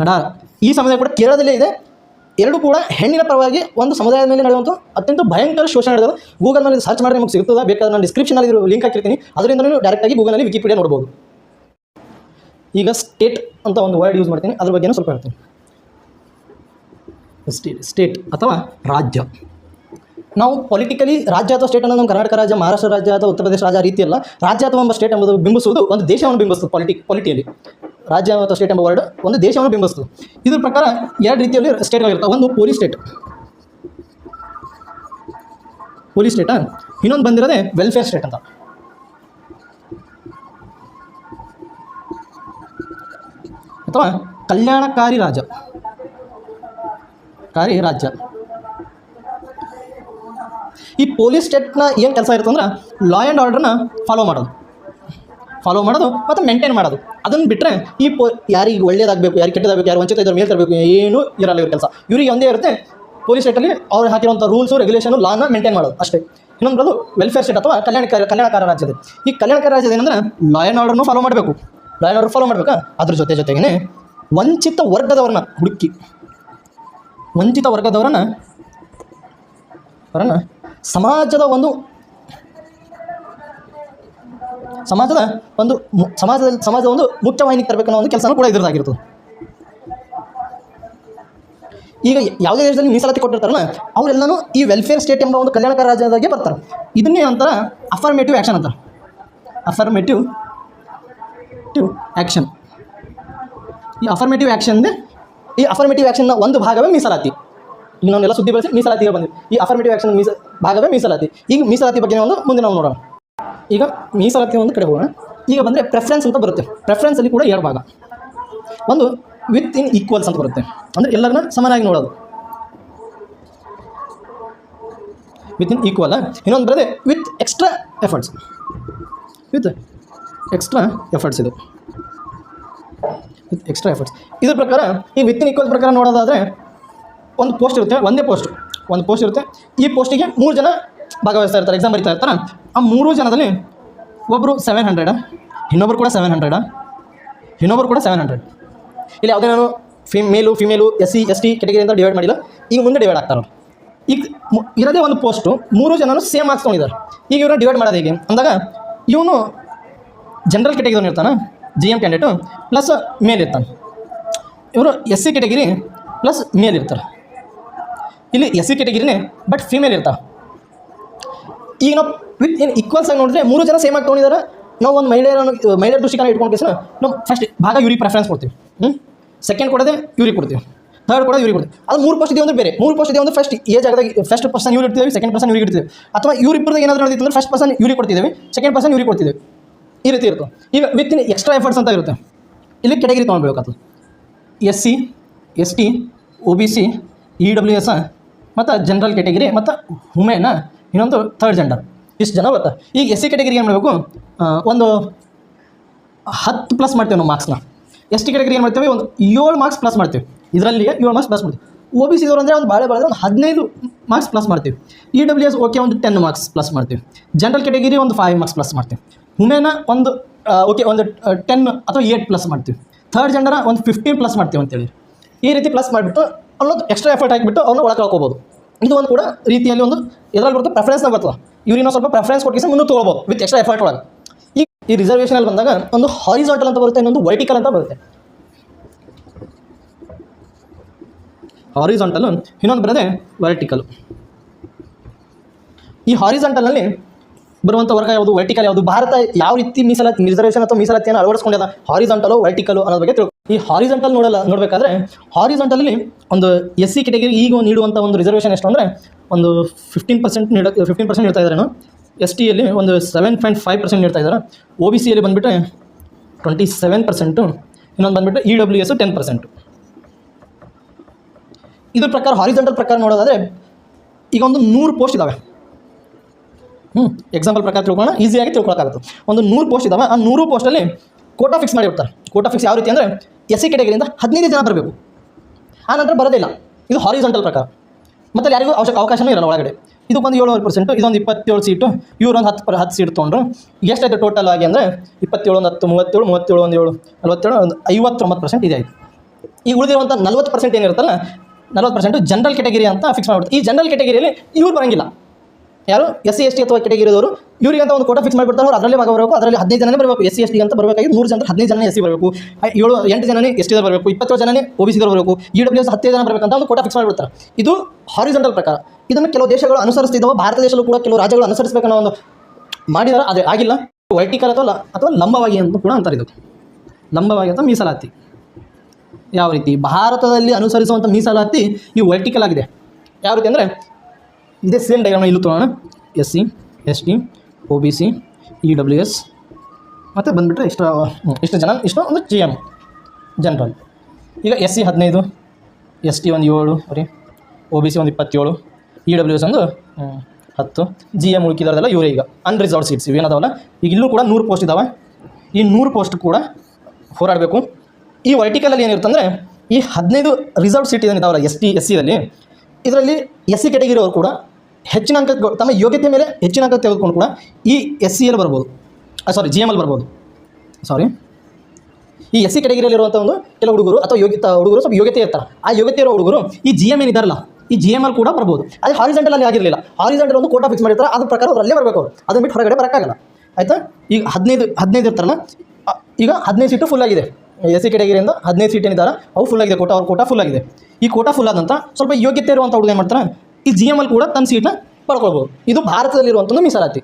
ನಡಾರ್. ಈ ಸಮುದಾಯ ಕೂಡ ಕೇರಳದಲ್ಲೇ ಇದೆ. ಎರಡು ಕೂಡ ಹೆಣ್ಣಿನ ಪರವಾಗಿ ಒಂದು ಸಮುದಾಯದ ಮೇಲೆ ನಡೆಯುವಂಥ ಅತ್ಯಂತ ಭಯಂಕರ ಶೋಷಣೆ ನಡೆಯೋದು ಗೂಗಲ್ನಲ್ಲಿ ಸರ್ಚ್ ಮಾಡಿದ್ರೆ ನಿಮಗೆ ಸಿಗುತ್ತದೆ? ಬೇಕಾದ್ರೆ ನಾನು ಡಿಸ್ಕ್ರಿಪ್ಷನಲ್ಲಿ ಇರೋ ಲಿಂಕ್ ಹಾಕಿರ್ತೀನಿ. ಅದರಿಂದ ನೀವು ಡೈರೆಕ್ಟಾಗಿ ಗೂಗಲ್ನಲ್ಲಿ ವಿಕಿಪೀಡಿಯಾ ನೋಡ್ಬೋದು. ಈಗ ಸ್ಟೇಟ್ ಅಂತ ಒಂದು ವರ್ಡ್ ಯೂಸ್ ಮಾಡ್ತೀನಿ. ಅದ್ರ ಬಗ್ಗೆ ಸ್ವಲ್ಪ ಹೇಳ್ತೀನಿ. ಸ್ಟೇಟ್ ಅಥವಾ ರಾಜ್ಯ. ನಾವು ಪೊಲಿಟಿಕಲಿ ರಾಜ್ಯ ಅಥವಾ ಸ್ಟೇಟ್ ಅನ್ನೋದು ನಮ್ಮ ಕರ್ನಾಟಕ ರಾಜ್ಯ, ಮಹಾರಾಷ್ಟ್ರ ರಾಜ್ಯ ಅಥವಾ ಉತ್ತರ ಪ್ರದೇಶ ರಾಜ್ಯ ರೀತಿಯಲ್ಲ ರಾಜ್ಯ ಅಥವಾ ಸ್ಟೇಟ್ ಎಂಬುದು ಬಿಂಬಿಸುವುದು ಒಂದು ದೇಶವನ್ನು ಬಿಂಬಿಸ್ತದೆ ಪೊಲಿಟಿ ಪೊಲಿಟಿಯಲ್ಲಿ ರಾಜ್ಯ ಅಥವಾ ಸ್ಟೇಟ್ ಎಂಬ ವರ್ಡ್ ಒಂದು ದೇಶವನ್ನು ಬಿಂಬಿಸ್ತದೆ ಇದ್ರ ಪ್ರಕಾರ ಎರಡು ರೀತಿಯಲ್ಲಿ ಸ್ಟೇಟ್ಗಳಿರ್ತವೆ ಒಂದು ಪೊಲೀಸ್ ಸ್ಟೇಟ್ ಪೊಲೀಸ್ ಸ್ಟೇಟಾ ಇನ್ನೊಂದು ಬಂದಿರೋದೇ ವೆಲ್ಫೇರ್ ಸ್ಟೇಟ್ ಅಂತ. ಅಥವಾ ಕಲ್ಯಾಣಕಾರಿ ರಾಜ್ಯ. ಕಾರಿ ರಾಜ್ಯ. ಈ ಪೊಲೀಸ್ ಸ್ಟೇಟ್ನ ಏನು ಕೆಲಸ ಇರುತ್ತೆ ಅಂದ್ರೆ ಲಾ ಆ್ಯಂಡ್ ಆರ್ಡ್ರನ್ನ ಫಾಲೋ ಮಾಡೋದು. ಫಾಲೋ ಮಾಡೋದು ಮತ್ತು ಮೇಂಟೈನ್ ಮಾಡೋದು. ಅದನ್ನು ಬಿಟ್ಟರೆ ಈ ಪೊ, ಯಾರಿಗೆ ಒಳ್ಳೇದಾಗಬೇಕು, ಯಾರಿಗೆ ಕೆಟ್ಟದಾಗಬೇಕು, ಯಾರು ವಂಚಿತ ಇದ್ರ ಮೇಲೆ ತರಬೇಕು, ಏನೂ ಇರಲ್ಲ ಇವ್ರ ಕೆಲಸ. ಇವ್ರಿಗೆ ಒಂದೇ ಇರುತ್ತೆ ಪೊಲೀಸ್ ಸ್ಟೇಟಲ್ಲಿ ಅವ್ರು ಹಾಕಿರುವಂಥ ರೂಲ್ಸು ರೆಗ್ಯುಲೇಷನು ಲಾನ ಮೇಂಟೈನ್ ಮಾಡೋದು ಅಷ್ಟೇ. ಇನ್ನೊಂದು ವೆಲ್ಫೇರ್ ಸ್ಟೇಟ್ ಅಥವಾ ಕಲ್ಯಾಣಕಾರ ಕಲ್ಯಾಣಕಾರ ರಾಜ್ಯದ ಈ ಕಲ್ಯಾಣಕಾರ ರಾಜ್ಯದ ಏನಂದ್ರೆ ಲಾ ಆ್ಯಂಡ್ ಆರ್ಡರ್ನು ಫಾಲೋ ಮಾಡಬೇಕು. ಲಾ ಆ್ಯಂಡ್ ಆರ್ಡರ್ ಫಾಲೋ ಮಾಡಬೇಕಾ? ಅದ್ರ ಜೊತೆ ಜೊತೆಗೇ ವಂಚಿತ ವರ್ಗದವ್ರನ್ನ ಹುಡುಕಿ. ವಂಚಿತ ವರ್ಗದವರನ್ನ, ಅವರನ್ನು ಸಮಾಜದ ಒಂದು ಸಮಾಜದ ಒಂದು ಸಮಾಜದಲ್ಲಿ, ಸಮಾಜದ ಒಂದು ಮುಖ್ಯವಾಹಿನಿಗೆ ತರಬೇಕನ್ನೋ ಒಂದು ಕೆಲಸನೂ ಕೂಡ ಇದ್ರದ್ದಾಗಿರ್ತದೆ ಈಗ ಯಾವುದೇ ದೇಶದಲ್ಲಿ ಮೀಸಲಾತಿ ಕೊಟ್ಟಿರ್ತಾರಲ್ಲ, ಅವರೆಲ್ಲನೂ ಈ ವೆಲ್ಫೇರ್ ಸ್ಟೇಟ್ ಎಂಬ ಒಂದು ಕಲ್ಯಾಣಕಾರ ರಾಜ್ಯದಾಗೆ ಬರ್ತಾರೆ. ಇದನ್ನೇ ಅಂತಾರ ಅಫರ್ಮೇಟಿವ್ ಆ್ಯಕ್ಷನ್ ಅಂತಾರೆ ಅಫರ್ಮೇಟಿವ್ ಟಿವ್ ಆ್ಯಕ್ಷನ್ ಈ ಅಫರ್ಮೇಟಿವ್ ಆ್ಯಕ್ಷನ್ ಈ ಅಫರ್ಮೇಟಿವ್ ಆ್ಯಕ್ಷನ್ನ ಒಂದು ಭಾಗವೇ ಮೀಸಲಾತಿ. ಈಗ ನಾವೆಲ್ಲ ಸುದ್ದಿ ಬೆಳೆಸಿ ಮೀಸಲಾತಿಗೆ ಬಂದಿವಿ. ಈ ಅಫರ್ಮೇಟಿವ್ ಆ್ಯಕ್ಷನ್ ಮೀಸ ಭಾಗವೇ ಮೀಸಲಾತಿ. ಈಗ ಮೀಸಲಾತಿ ಬಗ್ಗೆ ಒಂದು ಮುಂದೆ ನಾವು ನೋಡೋಣ. ಈಗ ಮೀಸಲಾತಿ ಒಂದು ಕಡೆ ಹೋಗೋಣ. ಈಗ ಬಂದರೆ ಪ್ರೆಫರೆನ್ಸ್ ಅಂತ ಬರುತ್ತೆ. ಪ್ರೆಫರೆನ್ಸಲ್ಲಿ ಕೂಡ ಎರಡು ಭಾಗ. ಒಂದು ವಿತ್ ಇನ್ ಈಕ್ವಲ್ಸ್ ಅಂತ ಬರುತ್ತೆ. ಅಂದರೆ ಎಲ್ಲರನ್ನ ಸಮನಾಗಿ ನೋಡೋದು. ವಿತ್ ಇನ್ ಈಕ್ವಲ್ ಇನ್ನೊಂದು ಬರದೆ with extra efforts with extra efforts ಇದು. ವಿತ್ ಎಕ್ಸ್ಟ್ರಾ ಎಫರ್ಟ್ಸ್ ಇದ್ರ ಪ್ರಕಾರ ಈ ವಿತ್ ಇನ್ ಈಕ್ವಲ್ ಪ್ರಕಾರ ನೋಡೋದಾದರೆ ಒಂದು ಪೋಸ್ಟ್ ಇರುತ್ತೆ, ಒಂದೇ ಪೋಸ್ಟ್ ಒಂದು ಪೋಸ್ಟ್ ಇರುತ್ತೆ. ಈ ಪೋಸ್ಟಿಗೆ ಮೂರು ಜನ ಭಾಗವಹಿಸ್ತಾ ಇರ್ತಾರೆ ಎಕ್ಸಾಮ್ ಬರೀತಾ ಇರ್ತಾರೆ? ಆ ಮೂರು ಜನದಲ್ಲಿ ಒಬ್ಬರು ಸೆವೆನ್ ಹಂಡ್ರೆಡ ಇನ್ನೊಬ್ಬರು ಕೂಡ ಸೆವೆನ್ ಹಂಡ್ರೆಡ ಇನ್ನೊಬ್ಬರು ಕೂಡ ಸೆವೆನ್ ಹಂಡ್ರೆಡ್ ಇಲ್ಲಿ ಯಾವುದೇ ನಾನು female female S C S T category ಅಂತ ಡಿವೈಡ್ ಮಾಡಿಲ್ಲ. ಈಗ ಮುಂದೆ ಡಿವೈಡ್ ಆಗ್ತಾರೆ. ಈಗ ಇರೋದೇ ಒಂದು ಪೋಸ್ಟು ಮೂರು ಜನನು ಸೇಮ್ ಮಾರ್ಕ್ಸ್ ಈಗ ಇವರು ಡಿವೈಡ್ ಮಾಡೋದು ಹೇಗೆ? ಅಂದಾಗ ಇವನು ಜನರಲ್ ಕೆಟಗರಿ ಇರ್ತಾನೆ G M candidate plus male ಇರ್ತಾನೆ. ಇವರು S C category plus male ಇರ್ತಾರೆ. ಇಲ್ಲಿ ಎಸ್ ಸಿ ಕೆಟಗಿರಿನೇ ಬಟ್ ಫಿಮೇಲ್ ಇರ್ತಾರೆ. ಈಗ ನಾವು ವಿತ್ ಏನು ಈಕ್ವಲ್ಸ್ ಆಗಿ ನೋಡಿದ್ರೆ ಮೂರು ಜನ ಸೇಮ್ ಆಗಿ ತೊಗೊಂಡಿದ್ದಾರೆ ನಾವು ಒಂದು ಮಹಿಳೆಯರನ್ನು ಮಹಿಳೆಯರ ದೃಷ್ಟಿಕೋನ ಇಟ್ಕೊಂಡು ಕೇಸ ನಾವು ಫಸ್ಟ್ ಭಾಗ ಇವ್ರಿಗೆ ಪ್ರೆಫರೆನ್ಸ್ ಕೊಡ್ತೀವಿ. ಹ್ಞೂ ಸೆಕೆಂಡ್ ಕೊಡೋದೇ ಇವ್ರಿಗೆ ಕೊಡ್ತೀವಿ. ಥರ್ಡ್ ಕೂಡ ಇವ್ರಿಗೆ ಕೊಡ್ತೀವಿ. ಅದು ಮೂರು ಪೋಸ್ಟ್ ಇದೆ ಅಂದರೆ ಬೇರೆ. ಮೂರು ಪೋಸ್ಟ್ ಇದೆ ಅಂದರೆ ಫಸ್ಟ್ ಏ ಜಾಗದಾಗ ಫಸ್ಟ್ ಪರ್ಸನ್ ಇವ್ರು ಇರ್ತೀವಿ ಸೆಕೆಂಡ್ ಪರ್ಸನ್ ಇವ್ರಿಗೆ ಇಡ್ತೀವಿ. ಅಥವಾ ಇವ್ರಿಬ್ಬರದ್ದು ಏನಾದರೂ ನಡೆದಿತ್ತು ಅಂದ್ರೆ ಫಸ್ಟ್ ಪರ್ಸನ್ ಇವ್ರಿಗೆ ಕೊಡ್ತಿದ್ದೀವಿ ಸೆಕೆಂಡ್ ಪರ್ಸನ್ ಇವ್ರಿಗೆ ಕೊಡ್ತಿದ್ದೀವಿ. ಈ ರೀತಿ ಇರುತ್ತೆ. ಈಗ ವಿತ್ ಇನ್ ಎಕ್ಸ್ಟ್ರಾ ಎಫರ್ಟ್ಸ್ ಅಂತ ಇರುತ್ತೆ. ಇಲ್ಲಿ category ತೊಗೊಳ್ಬೇಕಾಗ್ತದೆ S C S T O B C E W S ಮತ್ತು ಜನರಲ್ ಕೆಟಗರಿ ಮತ್ತು ವುಮೆನ್ ಇನ್ನೊಂದು ಥರ್ಡ್ ಜೆಂಡರ್ ಇಷ್ಟು ಜನ ಬರುತ್ತೆ. ಈಗ ಎಸ್ ಸಿ ಕೆಟಗರಿಗೆ ಏನು ಮಾಡಬೇಕು? ಒಂದು ಹತ್ತು ಪ್ಲಸ್ ಮಾಡ್ತೇವೆ ನಾವು ಮಾರ್ಕ್ಸ್ನ ಎಸ್ ಟಿ ಕೆಟಗರಿ ಏನು ಮಾಡ್ತೇವೆ? ಒಂದು ಏಳು ಮಾರ್ಕ್ಸ್ ಪ್ಲಸ್ ಮಾಡ್ತೀವಿ. ಇದರಲ್ಲಿ ಏಳು ಮಾರ್ಕ್ಸ್ ಪ್ಲಸ್ ಮಾಡ್ತೀವಿ. ಒ ಬಿ ಸಿದವರು ಅಂದರೆ ಒಂದು ಭಾಳ ಭಾಳ ಒಂದು ಹದಿನೈದು ಮಾರ್ಕ್ಸ್ ಪ್ಲಸ್ ಮಾಡ್ತೀವಿ. ಇ ಡಬ್ಲ್ಯೂ ಎಸ್ ಓಕೆ ಒಂದು ಟೆನ್ ಮಾರ್ಕ್ಸ್ ಪ್ಲಸ್ ಮಾಡ್ತೀವಿ. ಜನರಲ್ ಕೆಟಗರಿ ಒಂದು ಫೈವ್ ಮಾರ್ಕ್ಸ್ ಪ್ಲಸ್ ಮಾಡ್ತೀವಿ. ವುಮೆನ ಒಂದು ಓಕೆ ಒಂದು ಟೆನ್ ಅಥವಾ ಏಟ್ ಪ್ಲಸ್ ಮಾಡ್ತೀವಿ. ಥರ್ಡ್ ಜೆಂಡರ್ನ ಒಂದು ಫಿಫ್ಟೀನ್ ಪ್ಲಸ್ ಮಾಡ್ತೀವಿ ಅಂತೇಳಿ. ಈ ರೀತಿ ಪ್ಲಸ್ ಮಾಡಿಬಿಟ್ಟು ಅಲ್ಲೊಂದು ಎಕ್ಸ್ಟ್ರಾ ಎಫರ್ಟ್ ಹಾಕಿಬಿಟ್ಟು ಅವನು ಒಳಗೆ ಕಳ್ಕೊಬೋದು ಇದು ಒಂದು ಕೂಡ ರೀತಿಯಲ್ಲಿ ಒಂದು ಇದರಲ್ಲಿ ಬರುತ್ತೆ ಪ್ರೆಫರೆನ್ಸ್ನ ಬರ್ತದೆ ಇವ್ರಿನ ಸ್ವಲ್ಪ ಪ್ರೆಫರೆನ್ಸ್ ಕೊಟ್ಟಿಸಿ ಮುಂದೆ ತೊಗೋಬೋದು ವಿತ್ ಎಕ್ಸ್ಟ್ರಾ ಎಫರ್ಟ್ ಒಳಗೆ. ಈ ಈ ರಿಸರ್ವೇಷನಲ್ಲಿ ಬಂದಾಗ ಒಂದು ಹಾರಿಸಾಂಟಲ್ ಅಂತ ಬರುತ್ತೆ, ಇನ್ನೊಂದು ವರ್ಟಿಕಲ್ ಅಂತ ಬರುತ್ತೆ. ಹಾರಿಸಾಂಟಲ್ ಇನ್ನೊಂದು ಬರೋದೇ ವರ್ಟಿಕಲ್ ಈ ಹಾರಿಸಾಂಟಲ್ನಲ್ಲಿ ಬರುವಂಥ ವರ್ಗ ಯಾವುದು? ವರ್ಟಿಕಲ್ ಯಾವುದು? ಭಾರತ ಯಾವ ರೀತಿ ಮೀಸಲಾತಿ ರಿಸರ್ವೇಷನ್ ಅಥವಾ ಮೀಸಲಾತಿಯನ್ನು ಅಳವಡಿಸ್ಕೊಂಡಿದೆ? ಹಾರಿಸಾಂಟಲು ವರ್ಟಿಕಲು ಅನ್ನೋದ್ರ ಬಗ್ಗೆ ಈ ಹಾರಿಸಂಟಲ್ ನೋಡಲ್ಲ ನೋಡಬೇಕಾದ್ರೆ ಅಲ್ಲಿ ಒಂದು ಎಸ್ ಸಿ ಕೆಟಗರಿ ಈಗ ನೀಡುವಂಥ ಒಂದು ರಿಸರ್ವೇಷನ್ ಎಷ್ಟು ಅಂದರೆ ಒಂದು ಫಿಫ್ಟೀನ್ ಪರ್ಸೆಂಟ್ ನೀಡ ಫಿಫ್ಟೀನ್ ಪರ್ಸೆಂಟ್ ನೀಡ್ತಾ ಇದ್ದಾರೆ ಎಸ್ ಟಿಯಲ್ಲಿ ಒಂದು ಸೆವೆನ್ ಪಾಯಿಂಟ್ ಫೈವ್ ಪರ್ಸೆಂಟ್ ನೀಡ್ತಾ ಇದ್ದಾರೆ ಒ ಬಿ ಸಿಯಲ್ಲಿ ಬಂದುಬಿಟ್ರೆ ಟ್ವೆಂಟಿ ಸೆವೆನ್ ಪರ್ಸೆಂಟು ಇನ್ನೊಂದು ಬಂದುಬಿಟ್ಟು E W S ten percent ಇದ್ರ ಪ್ರಕಾರ ಹಾರಿಜೆಂಟಲ್ ಪ್ರಕಾರ ನೋಡೋದಾದರೆ ಈಗ ಒಂದು ನೂರು ಪೋಸ್ಟ್ ಇದ್ದಾವೆ ಹ್ಞೂ ಎಕ್ಸಾಂಪಲ್ ಪ್ರಕಾರ ತಿಳ್ಕೊಳ್ಳೋಣ. ಈಸಿಯಾಗಿ ತಿಳ್ಕೊಳಕ್ಕಾಗುತ್ತೆ. ಒಂದು ನೂರು ಪೋಸ್ಟ್ ಇದಾವೆ, ಆ ನೂರು ಪೋಸ್ಟಲ್ಲಿ ಕೋಟಾ ಫಿಕ್ಸ್ ಮಾಡಿರ್ತಾರೆ. ಕೋಟಾ ಫಿಕ್ಸ್ ಯಾವ ರೀತಿ ಅಂದರೆ ಎಸ್ ಸಿ ಕೆಟಗರಿಯಿಂದ ಹದಿನೈದು ಜನ ಬರಬೇಕು. ಆ ನಂತರ ಬರೋದಿಲ್ಲ. ಇದು ಹಾರಿಜೆಂಟಲ್ ಪ್ರಕಾರ. ಮತ್ತು ಯಾರಿಗೂ ಅವಶ್ಯಕ ಅವಕಾಶವೂ ಇರಲ್ಲ ಒಳಗಡೆ. ಇದು ಒಂದು ಏಳುವರೆ ಪರ್ಸೆಂಟು ಇದೊಂದು ಇಪ್ಪತ್ತೇಳು ಸೀಟು ಇವ್ರು ಒಂದು ಹತ್ತು ಹತ್ತು ಸೀಟ್ ತೊಗೊಂಡ್ರು. ಎಷ್ಟಾಯ್ತು ಟೋಟಲ್ ಆಗಿ ಅಂದರೆ ಇಪ್ಪತ್ತೇಳು ಒಂದು ಹತ್ತು, ಮೂವತ್ತೇಳು ಮೂವತ್ತೇಳು, ಒಂದು, ಏಳು, ನಲವತ್ತೇಳು, ಒಂದು, ಐವತ್ತೊಂಬತ್ತು ಪರ್ಸೆಂಟ್ ಇದೆ ಆಯಿತು. ಈಗ ಉಳಿದಿರುವಂಥ ನಲ್ವತ್ತು ಪರ್ಸೆಂಟ್ ಏನಿರುತ್ತಲ್ಲ, ನಲ್ವತ್ತು ಪರ್ಸೆಂಟು ಜನರಲ್ ಕೆಟಗರಿ ಅಂತ ಫಿಕ್ಸ್ ಮಾಡಿಬಿಡ್ತು ಈ ಜನರಲ್ ಕೆಟಗರಿಯಲ್ಲಿ ಇವ್ರು ಬರಂಗಿಲ್ಲ. ಯಾರು? ಎಸ್ ಸಿ ಎಸ್ ಟಿ ಅಥವಾ ಕೆಟಗಿರಿದವರು ಇವರಿಗೆ ಅಂತ ಒಂದು ಕೋಟ ಫಿಕ್ಸ್ ಮಾಡಿಬಿಡ್ತಾರೆ ಅವರು. ಅದರಲ್ಲಿ ಬರಬೇಕು ಅದರಲ್ಲಿ ಹದಿನೈದು ಜನನೇ ಬರಬೇಕು. ಎಸ್ ಸಿ ಎಸ್ ಟಿ ಅಂತ ಬರಬೇಕಾಗಿ ನೂರು ಜನ ಹದಿನೈದು ಜನ ಎಸ್ ಸಿ ಬರಬೇಕು ಏಳು, ಎಂಟು ಜನನೇ ಎಸ್ ಟಿ ಬರಬೇಕು. ಇಪ್ಪತ್ತು ಜನನೇ ಒ ಬಿ ಸಿ ಬರಬೇಕು. ಇ ಡಬ್ಲ್ಯೂ ಎಸ್ ಹತ್ತೈದು ಜನ ಬರಬೇಕಂತ ಒಂದು ಕೋಟ ಫಿಕ್ಸ್ ಮಾಡಿಬಿಡ್ತಾರೆ. ಇದು ಹಾರಿಜೆಂಟಲ್ ಪ್ರಕಾರ. ಇದನ್ನು ಕೆಲವು ದೇಶಗಳು ಅನುಸರಿಸ್ತಿದ್ದಾವೆ. ಭಾರತ ದೇಶದಲ್ಲೂ ಕೂಡ ಕೆಲವು ರಾಜ್ಯಗಳು ಅನುಸರಿಸಬೇಕನ್ನೋ ಒಂದು ಮಾಡಿದಾರೆ. ಅದೇ ಆಗಿಲ್ಲ. ವೈಟಿಕಲ್ ಅಥವಾ ಅಥವಾ ಲಂಬವಾಗಿ ಅಂತ ಕೂಡ ಅಂತಾರೆ ಇದು. ಲಂಬವಾಗಿ ಅಂತ ಮೀಸಲಾತಿ. ಯಾವ ರೀತಿ? ಭಾರತದಲ್ಲಿ ಅನುಸರಿಸುವಂಥ ಮೀಸಲಾತಿ ಈ ವರ್ಟಿಕಲ್ ಆಗಿದೆ. ಯಾವ ರೀತಿ ಅಂದರೆ ಇದೇ ಸೇಮ್ ಡಯಾಗ್ರಾಮ್ ಇಲ್ಲೂ ತೊಗೊಳ್ಳೋಣ S C S T O B C E W S ಮತ್ತು ಬಂದುಬಿಟ್ರೆ ಇಷ್ಟು ಇಷ್ಟು ಜನ, ಇಷ್ಟು ಒಂದು ಜಿ ಎಂ ಜನರಲ್ ಈಗ ಎಸ್ ಸಿ ಹದಿನೈದು ಎಸ್ ಟಿ ಒಂದು ಏಳು ಸರಿ ಒ ಬಿ ಸಿ ಒಂದು ಇಪ್ಪತ್ತೇಳು ಇ ಡಬ್ಲ್ಯೂ ಎಸ್ ಒಂದು ಹತ್ತು. ಜಿ ಎಂ ಉಳ್ಕಿದಾರದೆಲ್ಲ ಇವರೇ ಈಗ ಅನ್ರಿಸರ್ವ್ ಸೀಟ್ಸ್ ಇವೇನದಾವಲ್ಲ ಈಗ ಇಲ್ಲೂ ಕೂಡ ನೂರು ಪೋಸ್ಟ್ ಇದ್ದಾವೆ ಈ ನೂರು ಪೋಸ್ಟ್ ಕೂಡ ಹೋರಾಡಬೇಕು. ಈ ವರ್ಟಿಕಲಲ್ಲಿ ಏನಿರುತ್ತಂದರೆ, ಈ ಹದಿನೈದು ರಿಸರ್ವ್ ಸೀಟ್ ಏನಿದಾವಲ್ಲ ಎಸ್ ಟಿ ಎಸ್ ಸಿಯಲ್ಲಿ ಇದರಲ್ಲಿ ಎಸ್ ಸಿ ಕೆಟಗಿರೋರು ಕೂಡ ಹೆಚ್ಚಿನ ಅಂಕ ತಮ್ಮ ಯೋಗ್ಯತೆ ಮೇಲೆ ಹೆಚ್ಚಿನ ಅಂಕ ತೆಗೆದುಕೊಂಡು ಕೂಡ ಈ ಎಸ್ ಸಿಯಲ್ಲಿ ಬರ್ಬೋದು. ಸಾರಿ ಜಿ ಎಂ ಅಲ್ಲಿ ಬರ್ಬೋದು. ಸಾರಿ ಈ ಎಸ್ ಸಿ ಕೆಟಗಿರಿಯಲ್ಲಿರುವಂಥ ಒಂದು ಕೆಲವು ಹುಡುಗರು ಅಥವಾ ಯೋಗ್ಯ ಹುಡುಗರು ಸ್ವಲ್ಪ ಯೋಗ್ಯತೆ ಇರ್ತಾರೆ. ಆ ಯೋಗ್ಯತೆ ಇರೋ ಹುಡುಗರು ಈ ಜಿ ಎಂ ಏನಿದಾರಲ್ಲ ಈ ಜಿ ಎಂ ಅಲ್ಲಿ ಕೂಡ ಬರ್ಬೋದು. ಅದು ಹಾರಿಸೆಂಟಲ್ ಅಲ್ಲಿ ಆಗಿರಲಿಲ್ಲ. ಹಾರಿಸೆಂಟಲ್ ಒಂದು ಕೋಟಾ ಫಿಕ್ಸ್ ಮಾಡಿರ್ತಾರೆ. ಅದ್ರ ಪ್ರಕಾರ ಅವರಲ್ಲೇ ಬರಬೇಕು ಅವರು. ಅದನ್ನು ಬಿಟ್ಟು ಹೊರಗಡೆ ಬರೋಕ್ಕಾಗಲ್ಲ ಆಯಿತಾ? ಈಗ ಹದಿನೈದು ಹದಿನೈದು ಇರ್ತಾರಲ್ಲ ಈಗ ಹದಿನೈದು ಸೀಟು ಫುಲ್ ಆಗಿದೆ. ಎಸ್ ಸಿ ಕೆಟಗಿರಿಯಿಂದ ಹದಿನೈದು ಸೀಟ್ ಏನಿದ್ದಾರೆ ಅವು ಫುಲ್ ಆಗಿದೆ. ಕೋಟಾ ಅವ್ರ ಕೋಟಾ ಫುಲ್ ಆಗಿದೆ. ಈ ಕೋಟಾ ಫುಲ್ ಆದಂಥ ಸ್ವಲ್ಪ ಯೋಗ್ಯತೆ ಇರುವಂಥ ಹುಡುಗ ಏನು ಮಾಡ್ತಾರೆ ಈ ಜಿ ಎಂ ಅಲ್ಲಿ ಕೂಡ ತನ್ನ ಸೀಟನ್ನ ಪಡ್ಕೊಳ್ಬೋದು. ಇದು ಭಾರತದಲ್ಲಿರುವಂಥದ್ದು ಮೀಸಲಾತಿ.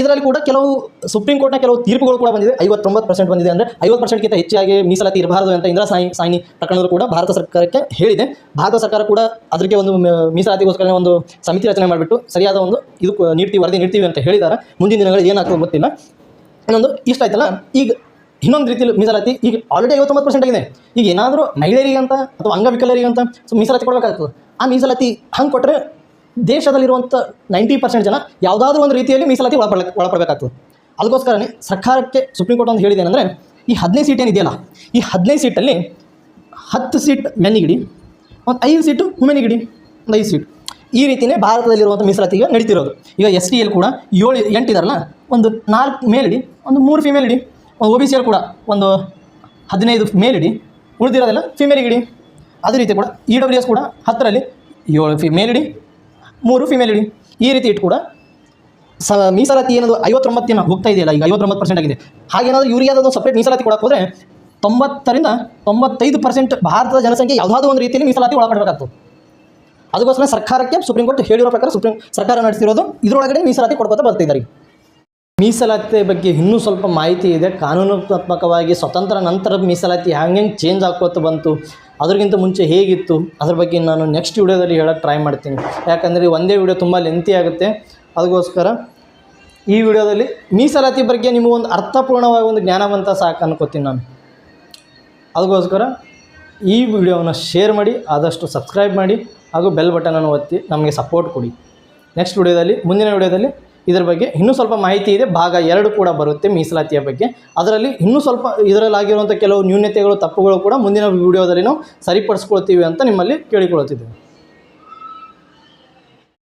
ಇದರಲ್ಲಿ ಕೂಡ ಕೆಲವು ಸುಪ್ರೀಂ ಕೋರ್ಟ್ನ ಕೆಲವು ತೀರ್ಪುಗಳು ಕೂಡ ಬಂದಿದೆ. ಐವತ್ತೊಂಬತ್ತು ಪರ್ಸೆಂಟ್ ಬಂದಿದೆ ಅಂದರೆ ಐವತ್ತು ಪರ್ಸೆಂಟ್ಗಿಂತ ಹೆಚ್ಚಾಗಿ ಮೀಸಲಾತಿ ಇರಬಾರದು ಅಂತ ಇಂದಿರಾ ಸಾಯಿ, ಸಾಯಿನಿ ಪ್ರಕರಣಗಳು ಕೂಡ ಭಾರತ ಸರ್ಕಾರಕ್ಕೆ ಹೇಳಿದೆ. ಭಾರತ ಸರ್ಕಾರ ಕೂಡ ಅದಕ್ಕೆ ಒಂದು ಮೀಸಲಾತಿಗೋಸ್ಕರನೇ ಮೀಸಲಾತಿಗೋಸ್ಕರ ಒಂದು ಸಮಿತಿ ರಚನೆ ಮಾಡಿಬಿಟ್ಟು ಸರಿಯಾದ ಒಂದು ಇದು ನೀಡ್ತೀವಿ ವರದಿ ನೀಡ್ತೀವಿ ಅಂತ ಹೇಳಿದ್ದಾರೆ. ಮುಂದಿನ ದಿನಗಳಲ್ಲಿ ಏನಾಗ್ತದೆ ಗೊತ್ತಿಲ್ಲ. ಇನ್ನೊಂದು ಇಷ್ಟ ಆಯ್ತಲ್ಲ? ಈಗ ಇನ್ನೊಂದು ರೀತಿಯಲ್ಲಿ ಮೀಸಲಾತಿ ಈಗ ಆಲ್ರೆಡಿ ಐವತ್ತೊಂಬತ್ತು ಪರ್ಸೆಂಟ್ ಆಗಿದೆ. ಈಗ ಏನಾದರೂ ಮಹಿಳೆಯರಿಗೆ ಅಂತ ಅಥವಾ ಅಂಗವಿಕಲರಿಗೆ ಅಂತ ಸೊ ಮೀಸಲಾತಿ ಕೊಡಬೇಕಾಗ್ತದೆ. ಆ ಮೀಸಲಾತಿ ಹಂಗೆ ಕೊಟ್ಟರೆ ದೇಶದಲ್ಲಿರುವಂಥ ನೈಂಟಿ ಪರ್ಸೆಂಟ್ ಜನ ಯಾವುದಾದ್ರೂ ಒಂದು ರೀತಿಯಲ್ಲಿ ಮೀಸಲಾತಿ ಒಳಪಡ ಒಳಪಡಬೇಕಾಗ್ತದೆ. ಅದಕ್ಕೋಸ್ಕರನೇ ಸರ್ಕಾರಕ್ಕೆ ಸುಪ್ರೀಂ ಕೋರ್ಟ್ ಅಂತ ಹೇಳಿದೆ ಏನಂದರೆ, ಈ ಹದಿನೈದು ಸೀಟ್ ಏನಿದೆಯಲ್ಲ, ಈ ಹದಿನೈದು ಸೀಟಲ್ಲಿ ಹತ್ತು ಸೀಟ್ ಮೆನ್ನಿಗಿಡಿ ಮತ್ತು ಐದು ಸೀಟು ವುಮೆನಿಗಿಡಿ ಒಂದು ಐದು ಸೀಟ್. ಈ ರೀತಿಯೇ ಭಾರತದಲ್ಲಿರುವಂಥ ಮೀಸಲಾತಿ ಈಗ ನಡೀತಿರೋದು. ಈಗ ಎಸ್ ಟಿ ಎಲ್ ಕೂಡ ಏಳು ಎಂಟಿದಾರಲ್ಲ ಒಂದು ನಾಲ್ಕು ಇಡಿ ಒಂದು ಮೂರು ಫಿಮೇಲ್ ಇಡಿ ಒಂದು ಒ ಬಿ ಸಿಯಲ್ಲಿ ಕೂಡ ಒಂದು ಹದಿನೈದು ಮೇಲಿಡಿ ಉಳಿದಿರೋದೆಲ್ಲ ಫಿಮೇಲಿಗೆ ಇಡಿ ಅದೇ ರೀತಿ ಕೂಡ ಇ ಡಬ್ಲ್ಯೂ ಎಸ್ ಕೂಡ ಹತ್ತರಲ್ಲಿ ಏಳು ಫಿ ಮೇಲಿಡಿ ಮೂರು ಫಿಮೇಲ್ ಇಡಿ. ಈ ರೀತಿ ಇಟ್ಟು ಕೂಡ ಸ, ಮೀಸಲಾತಿ ಏನದು ಐವತ್ತೊಂಬತ್ತಿನ ಹೋಗ್ತಾ ಇದೆಯಲ್ಲ, ಈಗ ಐವತ್ತೊಂಬತ್ತು ಪರ್ಸೆಂಟ್ ಆಗಿದೆ. ಹಾಗೇನಾದರೂ ಯೂರಿಯಾದ ಸಪ್ರೇಟ್ ಮೀಸಲಾತಿ ಕೊಡಕ್ಕೆ ಹೋದರೆ ತೊಂಬತ್ತರಿಂದ ತೊಂಬತ್ತೈದು ಪರ್ಸೆಂಟ್ ಭಾರತದ ಜನಸಂಖ್ಯೆ ಯಾವುದಾದ್ರೂ ಒಂದು ರೀತಿಯಲ್ಲಿ ಮೀಸಲಾತಿ ಒಳಪಡಬೇಕಾಗ್ತದೆ. ಅದಕ್ಕೋಸ್ಕರ ಸರ್ಕಾರಕ್ಕೆ ಸುಪ್ರೀಂ ಕೋರ್ಟ್ ಹೇಳಿರೋ ಪ್ರಕಾರ ಸುಪ್ರೀಂ, ಸರ್ಕಾರ ನಡೆಸಿರೋದು ಇದರೊಳಗಡೆ ಮೀಸಲಾತಿ ಕೊಡ್ಕೊತಾ ಬರ್ತಿದ್ದಾರೆ. ಮೀಸಲಾತಿ ಬಗ್ಗೆ ಇನ್ನೂ ಸ್ವಲ್ಪ ಮಾಹಿತಿ ಇದೆ. ಕಾನೂನಾತ್ಮಕವಾಗಿ ಸ್ವತಂತ್ರ ನಂತರ ಮೀಸಲಾತಿ ಹ್ಯಾಂಗೆ ಚೇಂಜ್ ಆಗ್ಕೋತ ಬಂತು? ಅದ್ರಿಗಿಂತ ಮುಂಚೆ ಹೇಗಿತ್ತು, ಅದ್ರ ಬಗ್ಗೆ ನಾನು ನೆಕ್ಸ್ಟ್ ವಿಡಿಯೋದಲ್ಲಿ ಹೇಳೋಕೆ ಟ್ರೈ ಮಾಡ್ತೀನಿ. ಯಾಕಂದರೆ ಒಂದೇ ವಿಡಿಯೋ ತುಂಬ ಲೆಂತಿ ಆಗುತ್ತೆ. ಅದಕ್ಕೋಸ್ಕರ ಈ ವಿಡಿಯೋದಲ್ಲಿ ಮೀಸಲಾತಿ ಬಗ್ಗೆ ನಿಮಗೊಂದು ಅರ್ಥಪೂರ್ಣವಾಗಿ ಒಂದು ಜ್ಞಾನವಂತ ಸಾಕು ಅನ್ಕೋತೀನಿ ನಾನು. ಅದಕ್ಕೋಸ್ಕರ ಈ ವಿಡಿಯೋವನ್ನು ಶೇರ್ ಮಾಡಿ, ಆದಷ್ಟು ಸಬ್ಸ್ಕ್ರೈಬ್ ಮಾಡಿ, ಹಾಗೂ ಬೆಲ್ ಬಟನನ್ನು ಒತ್ತಿ ನಮಗೆ ಸಪೋರ್ಟ್ ಕೊಡಿ. ನೆಕ್ಸ್ಟ್ ವಿಡಿಯೋದಲ್ಲಿ, ಮುಂದಿನ ವಿಡಿಯೋದಲ್ಲಿ ಇದರ ಬಗ್ಗೆ ಇನ್ನೂ ಸ್ವಲ್ಪ ಮಾಹಿತಿ ಇದೆ. ಭಾಗ ಎರಡು ಕೂಡ ಬರುತ್ತೆ ಮೀಸಲಾತಿಯ ಬಗ್ಗೆ. ಅದರಲ್ಲಿ ಇನ್ನೂ ಸ್ವಲ್ಪ ಇದರಲ್ಲಾಗಿರುವಂಥ ಕೆಲವು ನ್ಯೂನತೆಗಳು, ತಪ್ಪುಗಳು ಕೂಡ ಮುಂದಿನ ವಿಡಿಯೋದಲ್ಲಿ ನಾವು ಸರಿಪಡಿಸ್ಕೊಳ್ತೀವಿ ಅಂತ ನಿಮ್ಮಲ್ಲಿ ಕೇಳಿಕೊಳ್ಳುತ್ತಿದ್ದೇವೆ.